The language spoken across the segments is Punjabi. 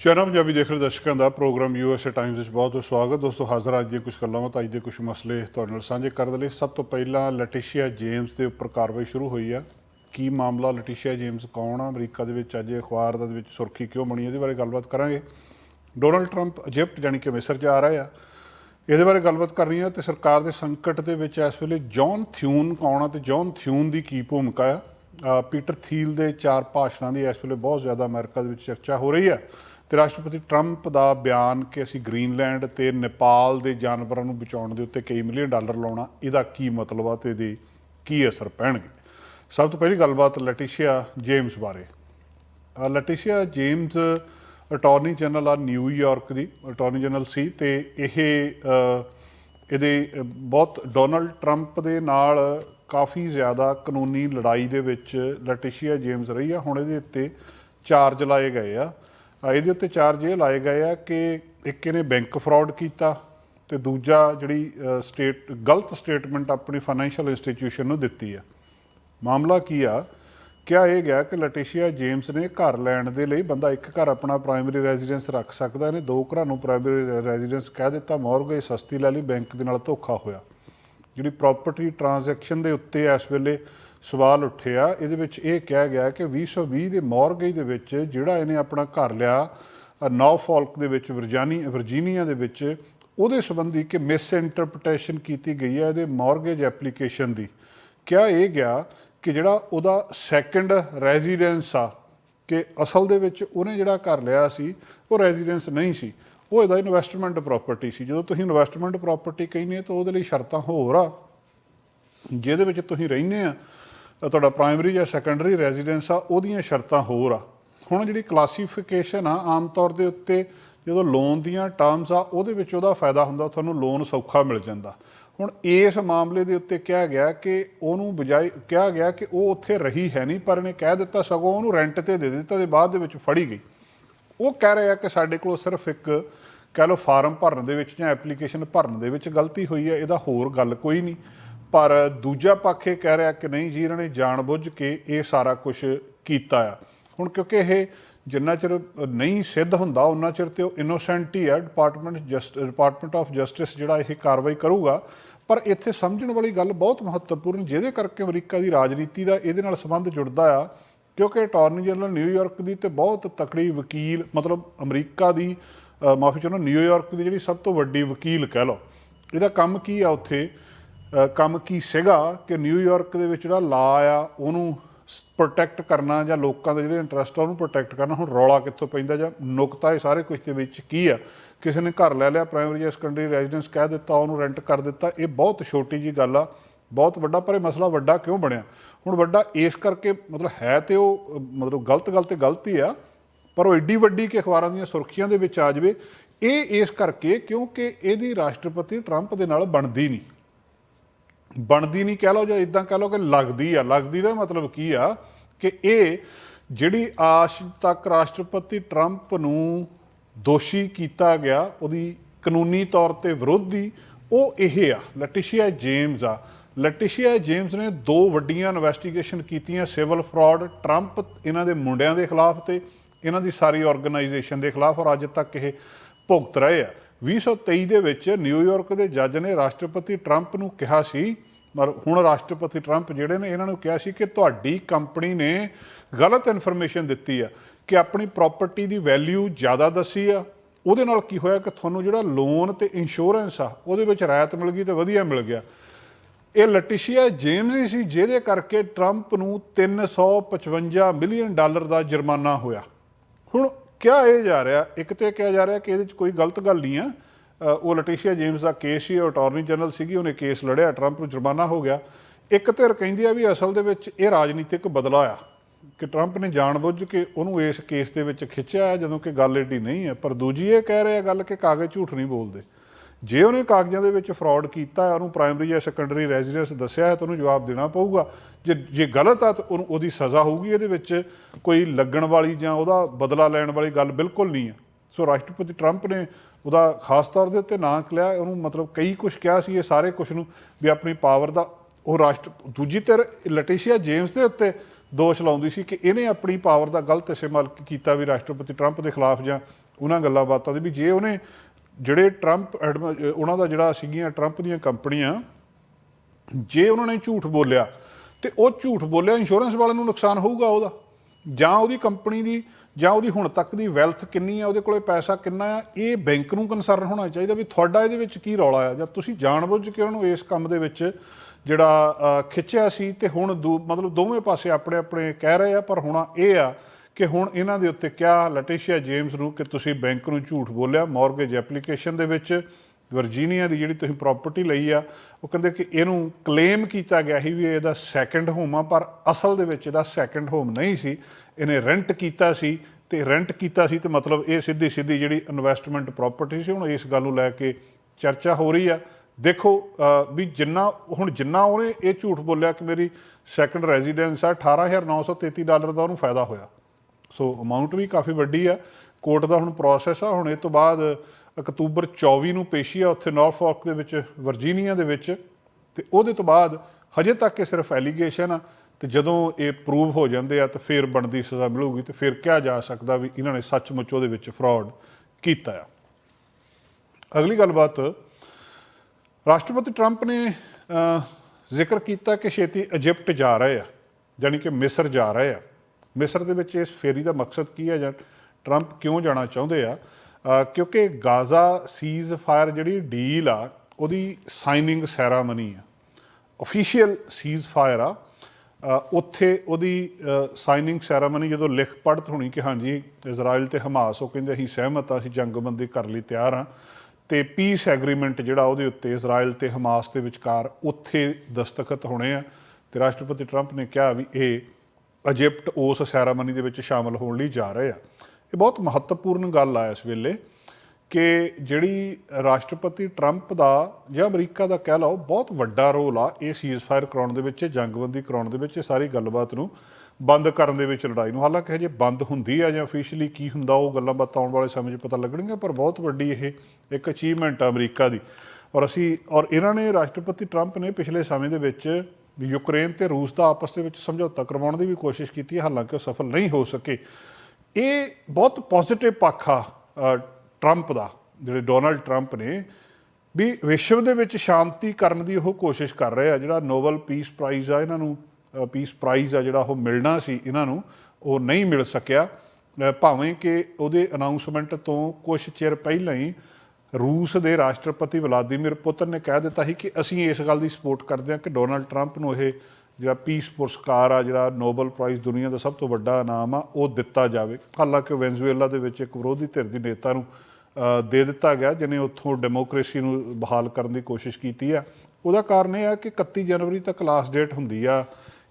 ਚੈਨਲ ਪੰਜਾਬੀ ਦੇਖ ਰਹੇ ਦਰਸ਼ਕਾਂ ਦਾ ਪ੍ਰੋਗਰਾਮ ਯੂਐਸਏ ਟਾਈਮਸ ਵਿੱਚ ਬਹੁਤ ਬਹੁਤ ਸਵਾਗਤ। ਦੋਸਤੋ, ਹਾਜ਼ਰ ਅੱਜ ਦੀਆਂ ਕੁਝ ਗੱਲਾਂ ਬਾਤਾਂ, ਅੱਜ ਦੇ ਕੁਝ ਮਸਲੇ ਤੁਹਾਡੇ ਨਾਲ ਸਾਂਝੇ ਕਰਨ ਦੇ ਲਈ। ਸਭ ਤੋਂ ਪਹਿਲਾਂ ਲਟੀਸ਼ੀਆ ਜੇਮਸ ਦੇ ਉੱਪਰ ਕਾਰਵਾਈ ਸ਼ੁਰੂ ਹੋਈ ਆ। ਕੀ ਮਾਮਲਾ ਲਟੀਸ਼ੀਆ ਜੇਮਸ ਕੌਣ ਆ? ਅਮਰੀਕਾ ਦੇ ਵਿੱਚ ਅੱਜ ਅਖਬਾਰ ਦੇ ਵਿੱਚ ਸੁਰਖੀ ਕਿਉਂ ਬਣੀ ਇਹਦੇ ਬਾਰੇ ਗੱਲਬਾਤ ਕਰਾਂਗੇ। ਡੋਨਲਡ ਟਰੰਪ ਇਜਿਪਟ ਜਾਣੀ ਕਿ ਮਿਸਰ ਆ ਰਿਹਾ ਆ। ਇਹਦੇ ਬਾਰੇ ਗੱਲਬਾਤ ਕਰਨੀ ਆ ਤੇ ਸਰਕਾਰ ਦੇ ਸੰਕਟ ਦੇ ਵਿੱਚ ਇਸ ਵੇਲੇ ਜੌਨ ਥਿਊਨ ਕੌਣ ਆ ਤੇ ਜੌਨ ਥਿਊਨ ਦੀ ਕੀ ਭੂਮਿਕਾ ਆ? ਪੀਟਰ ਥੀਲ ਦੇ ਚਾਰ ਭਾਸ਼ਣਾਂ ਦੀ ਇਸ ਵੇਲੇ ਬਹੁਤ ਜ਼ਿਆਦਾ ਅਮਰੀਕਾ ਦੇ ਵਿੱਚ ਚਰਚਾ ਹੋ ਰਹੀ ਆ। ਤੇ ਰਾਸ਼ਟਰਪਤੀ ਟਰੰਪ ਦਾ ਬਿਆਨ ਕਿ ਅਸੀਂ ਗ੍ਰੀਨਲੈਂਡ ਤੇ ਨੇਪਾਲ ਦੇ ਜਾਨਵਰਾਂ ਨੂੰ ਬਚਾਉਣ ਦੇ ਉੱਤੇ ਕਈ ਮਿਲੀਅਨ ਡਾਲਰ ਲਾਉਣਾ ਇਹਦਾ ਕੀ ਮਤਲਬ ਆ ਤੇ ਇਹਦੇ ਕੀ ਅਸਰ ਪੈਣਗੇ? ਸਭ ਤੋਂ ਪਹਿਲੀ ਗੱਲਬਾਤ ਲੈਟੀਸ਼ੀਆ ਜੇਮਸ ਬਾਰੇ। ਅ, ਲੈਟੀਸ਼ੀਆ ਜੇਮਸ ਅਟਾਰਨੀ ਜਨਰਲ ਆ ਨਿਊਯਾਰਕ ਦੀ ਅਟਾਰਨੀ ਜਨਰਲ ਸੀ ਤੇ ਇਹ ਇਹਦੇ ਬਹੁਤ ਡੋਨਲਡ ਟਰੰਪ ਦੇ ਨਾਲ ਕਾਫੀ ਜ਼ਿਆਦਾ ਕਾਨੂੰਨੀ ਲੜਾਈ ਦੇ ਵਿੱਚ ਲੈਟੀਸ਼ੀਆ ਜੇਮਸ ਰਹੀ ਆ। ਹੁਣ ਇਹਦੇ ਉੱਤੇ ਚਾਰਜ ਲਾਏ ਗਏ ਆ। ਇਹਦੇ ਉੱਤੇ ਚਾਰਜ ਇਹ ਲਾਏ ਗਏ ਆ ਕਿ ਇੱਕ ਇਹਨੇ ਬੈਂਕ ਫਰਾਡ ਕੀਤਾ ਤੇ ਦੂਜਾ ਜਿਹੜੀ ਸਟੇਟ ਗਲਤ ਸਟੇਟਮੈਂਟ ਆਪਣੀ ਫਾਈਨੈਂਸ਼ੀਅਲ ਇੰਸਟੀਟਿਊਸ਼ਨ ਨੂੰ ਦਿੱਤੀ ਆ। ਮਾਮਲਾ ਕੀ ਆ? ਕਿਹਾ ਇਹ ਗਿਆ ਕਿ ਲਟੀਸ਼ੀਆ ਜੇਮਸ ਨੇ ਘਰ ਲੈਣ ਦੇ ਲਈ ਬੰਦਾ ਇੱਕ ਘਰ ਆਪਣਾ ਪ੍ਰਾਇਮਰੀ ਰੈਜ਼ੀਡੈਂਸ ਰੱਖ ਸਕਦਾ, ਇਹਨੇ ਦੋ ਘਰਾਂ ਨੂੰ ਪ੍ਰਾਇਮਰੀ ਰੈਜ਼ੀਡੈਂਸ ਕਹਿ ਦਿੱਤਾ ਮੌਰਗੇਜ ਸਸਤੀ ਲੈ ਲਈ ਬੈਂਕ ਦੇ ਨਾਲ ਧੋਖਾ ਹੋਇਆ। ਜਿਹੜੀ ਪ੍ਰਾਪਰਟੀ ਟ੍ਰਾਂਜੈਕਸ਼ਨ ਦੇ ਉੱਤੇ ਇਸ ਵੇਲੇ ਸਵਾਲ ਉੱਠਿਆ। ਇਹਦੇ ਵਿੱਚ ਇਹ ਕਿਹਾ ਗਿਆ ਕਿ 2020 ਦੇ ਮੌਰਗੇਜ ਦੇ ਵਿੱਚ ਜਿਹੜਾ ਇਹਨੇ ਆਪਣਾ ਘਰ ਲਿਆ ਨੌਫੋਲਕ ਦੇ ਵਿੱਚ, ਵਰਜਾਨੀ, ਵਰਜੀਨੀਆ ਦੇ ਵਿੱਚ, ਉਹਦੇ ਸੰਬੰਧੀ ਕਿ ਮਿਸ ਇੰਟਰਪ੍ਰੀਟੇਸ਼ਨ ਕੀਤੀ ਗਈ ਹੈ ਇਹਦੇ ਮੌਰਗੇਜ ਐਪਲੀਕੇਸ਼ਨ ਦੀ। ਕਿਹਾ ਇਹ ਗਿਆ ਕਿ ਜਿਹੜਾ ਉਹਦਾ ਸੈਕੰਡ ਰੈਜ਼ੀਡੈਂਸ ਆ, ਕਿ ਅਸਲ ਦੇ ਵਿੱਚ ਉਹਨੇ ਜਿਹੜਾ ਘਰ ਲਿਆ ਸੀ, ਉਹ ਰੈਜ਼ੀਡੈਂਸ ਨਹੀਂ ਸੀ। ਉਹ ਇਹਦਾ ਇਨਵੈਸਟਮੈਂਟ ਪ੍ਰਾਪਰਟੀ ਸੀ। ਜਦੋਂ ਤੁਸੀਂ ਇਨਵੈਸਟਮੈਂਟ ਪ੍ਰਾਪਰਟੀ ਕਹਿੰਦੇ ਤਾਂ ਉਹਦੇ ਲਈ ਸ਼ਰਤਾਂ ਹੋਰ ਆ। ਜਿਹਦੇ ਵਿੱਚ ਤੁਸੀਂ ਰਹਿੰਦੇ ਆ ਤੁਹਾਡਾ ਪ੍ਰਾਇਮਰੀ ਜਾਂ ਸੈਕੰਡਰੀ ਰੈਜ਼ੀਡੈਂਸ ਆ, ਉਹਦੀਆਂ ਸ਼ਰਤਾਂ ਹੋਰ ਆ। ਹੁਣ ਜਿਹੜੀ ਕਲਾਸੀਫਿਕੇਸ਼ਨ ਆ, ਆਮ ਤੌਰ ਦੇ ਉੱਤੇ ਜਦੋਂ ਲੋਨ ਦੀਆਂ ਟਰਮਸ ਆ, ਉਹਦੇ ਵਿੱਚ ਉਹਦਾ ਫਾਇਦਾ ਹੁੰਦਾ, ਤੁਹਾਨੂੰ ਲੋਨ ਸੌਖਾ ਮਿਲ ਜਾਂਦਾ। ਹੁਣ ਇਸ ਮਾਮਲੇ ਦੇ ਉੱਤੇ ਕਿਹਾ ਗਿਆ ਕਿ ਉਹਨੂੰ ਬਜਾਏ, ਕਿਹਾ ਗਿਆ ਕਿ ਉਹ ਉੱਥੇ ਰਹੀ ਹੈ ਨਹੀਂ, ਪਰ ਇਹਨੇ ਕਹਿ ਦਿੱਤਾ ਸਗੋਂ ਉਹਨੂੰ ਰੈਂਟ ਤੇ ਦੇ ਦਿੱਤਾ ਤੇ ਬਾਅਦ ਦੇ ਵਿੱਚ ਫੜੀ ਗਈ। ਉਹ ਕਹਿ ਰਹੇ ਆ ਕਿ ਸਾਡੇ ਕੋਲ ਸਿਰਫ ਇੱਕ ਕਹਿ ਲਓ ਫਾਰਮ ਭਰਨ ਦੇ ਵਿੱਚ ਜਾਂ ਐਪਲੀਕੇਸ਼ਨ ਭਰਨ ਦੇ ਵਿੱਚ ਗਲਤੀ ਹੋਈ ਹੈ, ਇਹਦਾ ਹੋਰ ਗੱਲ ਕੋਈ ਨਹੀਂ। ਪਰ ਦੂਜਾ ਪੱਖ ਇਹ ਕਹਿ ਰਿਹਾ ਕਿ ਨਹੀਂ ਜੀ, ਇਹਨਾਂ ਨੇ ਜਾਣਬੁੱਝ ਕੇ ਇਹ ਸਾਰਾ ਕੁਝ ਕੀਤਾ ਆ। ਹੁਣ ਕਿਉਂਕਿ ਇਹ ਜਿੰਨਾ ਚਿਰ ਨਹੀਂ ਸਿੱਧ ਹੁੰਦਾ ਉਹਨਾਂ ਚਿਰ ਤੇ ਉਹ ਇਨੋਸੈਂਟ ਹੀ ਹੈ department just department of justice ਜਿਹੜਾ ਇਹ ਕਾਰਵਾਈ ਕਰੂਗਾ। ਪਰ ਇੱਥੇ ਸਮਝਣ ਵਾਲੀ ਗੱਲ ਬਹੁਤ ਮਹੱਤਵਪੂਰਨ, ਜਿਹਦੇ ਕਰਕੇ ਅਮਰੀਕਾ ਦੀ ਰਾਜਨੀਤੀ ਦਾ ਇਹਦੇ ਨਾਲ ਸੰਬੰਧ ਜੁੜਦਾ ਆ। ਕਿਉਂਕਿ ਅਟਾਰਨੀ ਜਨਰਲ ਨਿਊਯਾਰਕ ਦੀ ਤੇ ਬਹੁਤ ਤਕੜੀ ਵਕੀਲ, ਮਤਲਬ ਅਮਰੀਕਾ ਦੀ ਮਾਫੀ ਚਾਹੁੰਦਾ ਨਿਊਯਾਰਕ ਦੀ ਜਿਹੜੀ ਸਭ ਤੋਂ ਵੱਡੀ ਵਕੀਲ ਕਹਿ ਲਓ। ਇਹਦਾ ਕੰਮ ਕੀ ਆ ਉੱਥੇ? ਕੰਮ ਕੀ ਸੀਗਾ ਕਿ ਨਿਊਯਾਰਕ ਦੇ ਵਿੱਚ ਜਿਹੜਾ ਲਾ ਆ, ਉਹਨੂੰ ਪ੍ਰੋਟੈਕਟ ਕਰਨਾ ਜਾਂ ਲੋਕਾਂ ਦੇ ਜਿਹੜੇ ਇੰਟਰਸਟ ਆ, ਉਹਨੂੰ ਪ੍ਰੋਟੈਕਟ ਕਰਨਾ, ਹੁਣ ਰੌਲਾ ਕਿੱਥੋਂ ਪੈਂਦਾ ਜਾਂ ਨੁਕਤਾ ਇਹ ਸਾਰੇ ਕੁਝ ਦੇ ਵਿੱਚ ਕੀ ਆ? ਕਿਸੇ ਨੇ ਘਰ ਲੈ ਲਿਆ ਪ੍ਰਾਇਮਰੀ ਜਾਂ ਸੈਕੰਡਰੀ ਰੈਜ਼ੀਡੈਂਸ ਕਹਿ ਦਿੱਤਾ, ਉਹਨੂੰ ਰੈਂਟ ਕਰ ਦਿੱਤਾ, ਇਹ ਬਹੁਤ ਛੋਟੀ ਜੀ ਗੱਲ ਆ, ਬਹੁਤ ਵੱਡਾ, ਪਰ ਇਹ ਮਸਲਾ ਵੱਡਾ ਕਿਉਂ ਬਣਿਆ? ਹੁਣ ਵੱਡਾ ਇਸ ਕਰਕੇ ਮਤਲਬ ਹੈ ਤੇ ਉਹ, ਮਤਲਬ ਗਲਤ ਗੱਲ ਤੇ ਗਲਤੀ ਆ, ਪਰ ਉਹ ਏਡੀ ਵੱਡੀ ਕਿ ਅਖਬਾਰਾਂ ਦੀਆਂ ਸੁਰਖੀਆਂ ਦੇ ਵਿੱਚ ਆ ਜਾਵੇ, ਇਹ ਇਸ ਕਰਕੇ ਕਿਉਂਕਿ ਇਹਦੀ ਰਾਸ਼ਟਰਪਤੀ ਟਰੰਪ ਦੇ ਨਾਲ ਬਣਦੀ ਨਹੀਂ। ਬਣਦੀ ਨਹੀਂ ਕਹਿ ਲਓ ਜਾਂ ਇਦਾਂ ਕਹਿ ਲਓ ਕਿ ਲੱਗਦੀ ਆ। ਲੱਗਦੀ ਦਾ ਮਤਲਬ ਕੀ ਆ ਕਿ ਇਹ ਜਿਹੜੀ ਆਸ਼ ਤੱਕ ਰਾਸ਼ਟਰਪਤੀ ਟਰੰਪ ਨੂੰ ਦੋਸ਼ੀ ਕੀਤਾ ਗਿਆ, ਉਹਦੀ ਕਾਨੂੰਨੀ ਤੌਰ ਤੇ ਵਿਰੋਧੀ ਉਹ ਇਹ ਆ ਲੈਟੀਸ਼ੀਆ ਜੇਮਸ ਆ। ਲੈਟੀਸ਼ੀਆ ਜੇਮਸ ਨੇ ਦੋ ਵੱਡੀਆਂ ਇਨਵੈਸਟੀਗੇਸ਼ਨ ਕੀਤੀਆਂ ਸਿਵਲ ਫਰਾਡ ਟਰੰਪ ਇਹਨਾਂ ਦੇ ਮੁੰਡਿਆਂ ਦੇ ਖਿਲਾਫ ਤੇ ਇਹਨਾਂ ਦੀ ਸਾਰੀ ਆਰਗੇਨਾਈਜੇਸ਼ਨ ਦੇ ਖਿਲਾਫ, ਔਰ ਅੱਜ ਤੱਕ ਇਹ ਭੁਗਤ ਰਹੇ ਆ। 2023 ਦੇ ਵਿੱਚ ਨਿਊਯਾਰਕ ਦੇ ਜੱਜ ਨੇ ਰਾਸ਼ਟਰਪਤੀ ਟਰੰਪ ਨੂੰ ਕਿਹਾ ਸੀ ਪਰ ਹੁਣ ਰਾਸ਼ਟਰਪਤੀ ਟਰੰਪ ਜਿਹੜੇ ਨੇ ਇਹਨਾਂ ਨੂੰ ਕਿਹਾ ਸੀ ਕਿ ਤੁਹਾਡੀ ਕੰਪਨੀ ਨੇ ਗਲਤ ਇਨਫੋਰਮੇਸ਼ਨ ਦਿੱਤੀ ਆ ਕਿ ਆਪਣੀ ਪ੍ਰਾਪਰਟੀ ਦੀ ਵੈਲਿਊ ਜ਼ਿਆਦਾ ਦੱਸੀ ਆ। ਉਹਦੇ ਨਾਲ ਕੀ ਹੋਇਆ ਕਿ ਤੁਹਾਨੂੰ ਜਿਹੜਾ ਲੋਨ ਤੇ ਇੰਸ਼ੋਰੈਂਸ ਆ, ਉਹਦੇ ਵਿੱਚ ਰਾਇਤ ਮਿਲ ਗਈ ਤੇ ਵਧੀਆ ਮਿਲ ਗਿਆ। ਇਹ ਲਟੀਸ਼ੀਆ ਜੇਮਸ ਹੀ ਸੀ ਜਿਹਦੇ ਕਰਕੇ ਟਰੰਪ ਨੂੰ 355 ਮਿਲੀਅਨ ਡਾਲਰ ਦਾ ਜੁਰਮਾਨਾ ਹੋਇਆ। ਹੁਣ ਕਿਹਾ ਇਹ ਜਾ ਰਿਹਾ? ਇੱਕ ਤੇ ਕਿਹਾ ਜਾ ਰਿਹਾ ਕਿ ਇਹਦੇ ਵਿੱਚ ਕੋਈ ਗਲਤ ਗੱਲ ਨਹੀਂ ਆ ਉਹ ਲਟੀਸ਼ੀਆ ਜੇਮਸ ਦਾ ਕੇਸ ਸੀ, ਉਹ ਅਟਾਰਨੀ ਜਨਰਲ ਸੀਗੀ, ਉਹਨੇ ਕੇਸ ਲੜਿਆ ਟਰੰਪ ਨੂੰ ਜੁਰਮਾਨਾ ਹੋ ਗਿਆ। ਇੱਕ ਧਿਰ ਕਹਿੰਦੀ ਆ ਵੀ ਅਸਲ ਦੇ ਵਿੱਚ ਇਹ ਰਾਜਨੀਤਿਕ ਬਦਲਾ ਆ ਕਿ ਟਰੰਪ ਨੇ ਜਾਣਬੁੱਝ ਕੇ ਉਹਨੂੰ ਇਸ ਕੇਸ ਦੇ ਵਿੱਚ ਖਿੱਚਿਆ ਜਦੋਂ ਕਿ ਗੱਲ ਏਡੀ ਨਹੀਂ ਹੈ। ਪਰ ਦੂਜੀ ਇਹ ਕਹਿ ਰਿਹਾ ਗੱਲ ਕਿ ਕਾਗਜ਼ ਝੂਠ ਨਹੀਂ ਬੋਲਦੇ। ਜੇ ਉਹਨੇ ਕਾਗਜ਼ਾਂ ਦੇ ਵਿੱਚ ਫਰਾਡ ਕੀਤਾ ਹੈ, ਉਹਨੂੰ ਪ੍ਰਾਇਮਰੀ ਜਾਂ ਸੈਕੰਡਰੀ ਰੈਜ਼ੀਡੈਂਸ ਦੱਸਿਆ ਹੈ, ਤਾਂ ਉਹਨੂੰ ਜਵਾਬ ਦੇਣਾ ਪਊਗਾ। ਜੇ ਜੇ ਗਲਤ ਆ ਤਾਂ ਉਹਨੂੰ ਉਹਦੀ ਸਜ਼ਾ ਹੋਊਗੀ, ਇਹਦੇ ਵਿੱਚ ਕੋਈ ਲੱਗਣ ਵਾਲੀ ਜਾਂ ਉਹਦਾ ਬਦਲਾ ਲੈਣ ਵਾਲੀ ਗੱਲ ਬਿਲਕੁਲ ਨਹੀਂ ਹੈ। ਸੋ ਰਾਸ਼ਟਰਪਤੀ ਟਰੰਪ ਨੇ ਉਹਦਾ ਖਾਸ ਤੌਰ ਦੇ ਉੱਤੇ ਨਾਂ ਲਿਆ, ਉਹਨੂੰ ਮਤਲਬ ਕਈ ਕੁਝ ਕਿਹਾ ਸੀ, ਇਹ ਸਾਰੇ ਕੁਝ ਨੂੰ ਵੀ ਆਪਣੀ ਪਾਵਰ ਦਾ ਉਹ ਰਾਸ਼ਟਰ ਦੂਜੀ ਧਿਰ ਲਟੀਸ਼ੀਆ ਜੇਮਸ ਦੇ ਉੱਤੇ ਦੋਸ਼ ਲਾਉਂਦੀ ਸੀ ਕਿ ਇਹਨੇ ਆਪਣੀ ਪਾਵਰ ਦਾ ਗਲਤ ਇਸਤੇਮਾਲ ਕੀਤਾ ਵੀ ਰਾਸ਼ਟਰਪਤੀ ਟਰੰਪ ਦੇ ਖਿਲਾਫ ਜਾਂ ਉਹਨਾਂ ਗੱਲਾਂ ਬਾਤਾਂ ਦੇ ਵੀ। ਜੇ ਉਹਨੇ ਜਿਹੜੇ ਟਰੰਪ ਐਡਮ- ਉਹਨਾਂ ਦਾ ਜਿਹੜਾ ਸੀਗੀਆਂ ਟਰੰਪ ਦੀਆਂ ਕੰਪਨੀਆਂ, ਜੇ ਉਹਨਾਂ ਨੇ ਝੂਠ ਬੋਲਿਆ, ਤੇ ਉਹ ਝੂਠ ਬੋਲਿਆ ਇੰਸ਼ੋਰੈਂਸ ਵਾਲਿਆਂ ਨੂੰ ਨੁਕਸਾਨ ਹੋਊਗਾ ਉਹਦਾ। ਜਾਂ ਉਹਦੀ ਕੰਪਨੀ ਦੀ, ਜਾਂ ਉਹਦੀ ਹੁਣ ਤੱਕ ਦੀ ਵੈਲਥ ਕਿੰਨੀ ਆ, ਉਹਦੇ ਕੋਲੇ ਪੈਸਾ ਕਿੰਨਾ ਆ, ਇਹ ਬੈਂਕ ਨੂੰ ਕੰਸਰਨ ਹੋਣਾ ਚਾਹੀਦਾ ਵੀ ਤੁਹਾਡਾ ਇਹਦੇ ਵਿੱਚ ਕੀ ਰੌਲਾ ਆ। ਜਾਂ ਤੁਸੀਂ ਜਾਣਬੁੱਝ ਕੇ ਉਹਨੂੰ ਇਸ ਕੰਮ ਦੇ ਵਿੱਚ ਜਿਹੜਾ ਖਿੱਚਿਆ ਸੀ ਤੇ ਹੁਣ ਦੂ- ਮਤਲਬ ਦੋਵੇਂ ਪਾਸੇ ਆਪਣੇ ਆਪਣੇ ਕਹਿ ਰਹੇ ਆ, ਪਰ ਹੁਣ ਇਹ ਆ ਕਿ ਹੁਣ ਇਹਨਾਂ ਦੇ ਉੱਤੇ ਕਿਹਾ ਲਟੇਸ਼ੀਆ ਜੇਮਸ ਨੂੰ ਕਿ ਤੁਸੀਂ ਬੈਂਕ ਨੂੰ ਝੂਠ ਬੋਲਿਆ ਮਾਰਗੇਜ ਐਪਲੀਕੇਸ਼ਨ ਦੇ ਵਿੱਚ ਵਰਜੀਨੀਆ ਦੀ ਜਿਹੜੀ ਤੁਸੀਂ ਪ੍ਰਾਪਰਟੀ ਲਈ ਆ, ਉਹ ਕਹਿੰਦੇ ਕਿ ਇਹਨੂੰ ਕਲੇਮ ਕੀਤਾ ਗਿਆ ਸੀ ਵੀ ਇਹਦਾ ਸੈਕੰਡ ਹੋਮ ਆ, ਪਰ ਅਸਲ ਦੇ ਵਿੱਚ ਇਹਦਾ ਸੈਕੰਡ ਹੋਮ ਨਹੀਂ ਸੀ। ਇਹਨੇ ਰੈਂਟ ਕੀਤਾ ਸੀ ਤੇ ਰੈਂਟ ਕੀਤਾ ਸੀ ਤੇ ਮਤਲਬ ਇਹ ਸਿੱਧੀ ਸਿੱਧੀ ਜਿਹੜੀ ਇਨਵੈਸਟਮੈਂਟ ਪ੍ਰਾਪਰਟੀ ਸੀ, ਹੁਣ ਇਸ ਗੱਲ ਨੂੰ ਲੈ ਕੇ ਚਰਚਾ ਹੋ ਰਹੀ ਆ। ਦੇਖੋ ਵੀ ਜਿੰਨਾ, ਹੁਣ ਜਿੰਨਾ ਉਹਨੇ ਇਹ ਝੂਠ ਬੋਲਿਆ ਕਿ ਮੇਰੀ ਸੈਕੰਡ ਰੈਜ਼ੀਡੈਂਸ ਆ 18933 ਡਾਲਰ ਦਾ ਉਹਨੂੰ ਫਾਇਦਾ ਹੋਇਆ। ਸੋ ਅਮਾਉਂਟ ਵੀ ਕਾਫੀ ਵੱਡੀ ਆ। ਕੋਰਟ ਦਾ ਹੁਣ ਪ੍ਰੋਸੈਸ ਆ। ਹੁਣ ਇਹ ਤੋਂ ਬਾਅਦ ਅਕਤੂਬਰ 24 ਨੂੰ ਪੇਸ਼ੀ ਆ ਉੱਥੇ ਨਾਰਫੋਕ ਦੇ ਵਿੱਚ ਵਰਜੀਨੀਆ ਦੇ ਵਿੱਚ। ਤੇ ਉਹਦੇ ਤੋਂ ਬਾਅਦ ਹਜੇ ਤੱਕ ਇਹ ਸਿਰਫ ਐਲੀਗੇਸ਼ਨ ਆ। ਤੇ ਜਦੋਂ ਇਹ ਪ੍ਰੂਵ ਹੋ ਜਾਂਦੇ ਆ, ਤਾਂ ਫਿਰ ਬਣਦੀ ਸਜ਼ਾ ਮਿਲੂਗੀ। ਤੇ ਫਿਰ ਕਿਹਾ ਜਾ ਸਕਦਾ ਵੀ ਇਹਨਾਂ ਨੇ ਸੱਚਮੁੱਚ ਉਹਦੇ ਵਿੱਚ ਫਰਾਡ ਕੀਤਾ ਆ। ਅਗਲੀ ਗੱਲਬਾਤ। ਰਾਸ਼ਟਰਪਤੀ ਟਰੰਪ ਨੇ ਜ਼ਿਕਰ ਕੀਤਾ ਕਿ ਛੇਤੀ ਇਜਿਪਟ ਜਾ ਰਹੇ ਆ। ਯਾਨੀ ਕਿ ਮਿਸਰ ਜਾ ਰਹੇ ਆ। ਮਿਸਰ ਦੇ ਵਿੱਚ ਇਸ ਫੇਰੀ ਦਾ ਮਕਸਦ ਕੀ ਹੈ ਜਾਂ ਟਰੰਪ ਕਿਉਂ ਜਾਣਾ ਚਾਹੁੰਦੇ ਆ? ਕਿਉਂਕਿ ਗਾਜ਼ਾ ਸੀਜ਼ ਫਾਇਰ ਜਿਹੜੀ ਡੀਲ ਆ, ਉਹਦੀ ਸਾਈਨਿੰਗ ਸੈਰਾਮਨੀ ਆ। ਅਫੀਸ਼ੀਅਲ ਸੀਜ਼ ਫਾਇਰ ਆ। ਉੱਥੇ ਉਹਦੀ ਸਾਈਨਿੰਗ ਸੈਰਾਮਨੀ ਜਦੋਂ ਲਿਖ ਪੜ੍ਹਤ ਹੋਣੀ ਕਿ ਹਾਂਜੀ ਇਜ਼ਰਾਈਲ ਤੇ ਹਮਾਸ, ਉਹ ਕਹਿੰਦੇ ਅਸੀਂ ਸਹਿਮਤ ਆ, ਅਸੀਂ ਜੰਗਬੰਦੀ ਕਰਨ ਲਈ, ਤਿਆਰ ਆ। ਤੇ ਪੀਸ ਐਗਰੀਮੈਂਟ ਜਿਹੜਾ ਉਹਦੇ ਉੱਤੇ ਇਜ਼ਰਾਈਲ ਤੇ ਹਮਾਸ ਦੇ ਵਿਚਕਾਰ ਉੱਥੇ ਦਸਤਖਤ ਹੋਣੇ ਆ। ਤੇ ਰਾਸ਼ਟਰਪਤੀ ਟਰੰਪ ਨੇ ਕਿਹਾ ਵੀ ਇਹ ਇਜਿਪਟ ਉਸ ਸੈਰਾਮਨੀ ਦੇ ਵਿੱਚ ਸ਼ਾਮਲ ਹੋਣ ਲਈ ਜਾ ਰਹੇ ਆ। ਇਹ ਬਹੁਤ ਮਹੱਤਵਪੂਰਨ ਗੱਲ ਆ ਇਸ ਵੇਲੇ ਕਿ ਜਿਹੜੀ ਰਾਸ਼ਟਰਪਤੀ ਟਰੰਪ ਦਾ ਜਾਂ ਅਮਰੀਕਾ ਦਾ ਕਹਿ ਲਓ, ਬਹੁਤ ਵੱਡਾ ਰੋਲ ਆ ਇਹ ਸੀਜ਼ਫਾਇਰ ਕਰਾਉਣ ਦੇ ਵਿੱਚ, ਜੰਗਬੰਦੀ ਕਰਾਉਣ ਦੇ ਵਿੱਚ, ਇਹ ਸਾਰੀ ਗੱਲਬਾਤ ਨੂੰ ਬੰਦ ਕਰਨ ਦੇ ਵਿੱਚ ਲੜਾਈ ਨੂੰ। ਹਾਲਾਂਕਿ ਹਜੇ ਬੰਦ ਹੁੰਦੀ ਆ ਜਾਂ ਅਫੀਸ਼ੀਅਲੀ ਕੀ ਹੁੰਦਾ ਉਹ ਗੱਲਾਂ ਬਾਤਾਂ ਆਉਣ ਵਾਲੇ ਸਮੇਂ 'ਚ ਪਤਾ ਲੱਗਣਗੀਆਂ, ਪਰ ਬਹੁਤ ਵੱਡੀ ਇਹ ਇੱਕ ਅਚੀਵਮੈਂਟ ਆ ਅਮਰੀਕਾ ਦੀ। ਔਰ ਅਸੀਂ, ਔਰ ਇਹਨਾਂ ਨੇ ਰਾਸ਼ਟਰਪਤੀ ਟਰੰਪ ਨੇ ਪਿਛਲੇ ਸਮੇਂ ਦੇ ਵਿੱਚ ਯੂਕਰੇਨ ਤੇ ਰੂਸ ਦਾ ਆਪਸ ਦੇ ਵਿੱਚ ਸਮਝੌਤਾ ਕਰਵਾਉਣ ਦੀ ਵੀ ਕੋਸ਼ਿਸ਼ ਕੀਤੀ ਹੈ, ਹਾਲਾਂਕਿ ਉਹ ਸਫਲ ਨਹੀਂ ਹੋ ਸਕੇ। ਇਹ ਬਹੁਤ ਪੋਜ਼ਿਟਿਵ ਪੱਖ ਆ ਟਰੰਪ ਦਾ, ਜਿਹੜੇ ਡੋਨਲਡ ਟਰੰਪ ਨੇ, ਵੀ ਵਿਸ਼ਵ ਦੇ ਵਿੱਚ ਸ਼ਾਂਤੀ ਕਰਨ ਦੀ ਉਹ ਕੋਸ਼ਿਸ਼ ਕਰ ਰਹੇ ਆ, ਜਿਹੜਾ ਨੋਬਲ ਪੀਸ ਪ੍ਰਾਈਜ਼ ਆ, ਇਹਨਾਂ ਨੂੰ ਪੀਸ ਪ੍ਰਾਈਜ਼ ਆ, ਜਿਹੜਾ ਉਹ ਮਿਲਣਾ ਸੀ ਇਹਨਾਂ ਨੂੰ, ਉਹ ਨਹੀਂ ਮਿਲ ਸਕਿਆ। ਭਾਵੇਂ ਕਿ ਉਹਦੇ ਅਨਾਉਂਸਮੈਂਟ ਤੋਂ ਕੁਝ ਚਿਰ ਪਹਿਲਾਂ ਹੀ ਰੂਸ ਦੇ ਰਾਸ਼ਟਰਪਤੀ ਵਲਾਦੀਮੀਰ ਪੁਤਨ ਨੇ ਕਹਿ ਦਿੱਤਾ ਸੀ ਕਿ ਅਸੀਂ ਇਸ ਗੱਲ ਦੀ ਸਪੋਰਟ ਕਰਦੇ ਹਾਂ ਕਿ ਡੋਨਲਡ ਟਰੰਪ ਨੂੰ ਇਹ ਜਿਹੜਾ ਪੀਸ ਪੁਰਸਕਾਰ ਆ, ਜਿਹੜਾ ਨੋਬਲ ਪ੍ਰਾਈਜ਼ ਦੁਨੀਆ ਦਾ ਸਭ ਤੋਂ ਵੱਡਾ ਇਨਾਮ ਆ, ਉਹ ਦਿੱਤਾ ਜਾਵੇ। ਹਾਲਾਂਕਿ ਵੈਨਜ਼ੂਏਲਾ ਦੇ ਵਿੱਚ ਇੱਕ ਵਿਰੋਧੀ ਧਿਰ ਦੀ ਨੇਤਾ ਨੂੰ ਦੇ ਦਿੱਤਾ ਗਿਆ, ਜਿਹਨੇ ਉੱਥੋਂ ਡੈਮੋਕ੍ਰੇਸੀ ਨੂੰ ਬਹਾਲ ਕਰਨ ਦੀ ਕੋਸ਼ਿਸ਼ ਕੀਤੀ ਆ। ਉਹਦਾ ਕਾਰਨ ਇਹ ਆ ਕਿ 31 ਜਨਵਰੀ ਤੱਕ ਲਾਸਟ ਡੇਟ ਹੁੰਦੀ ਆ,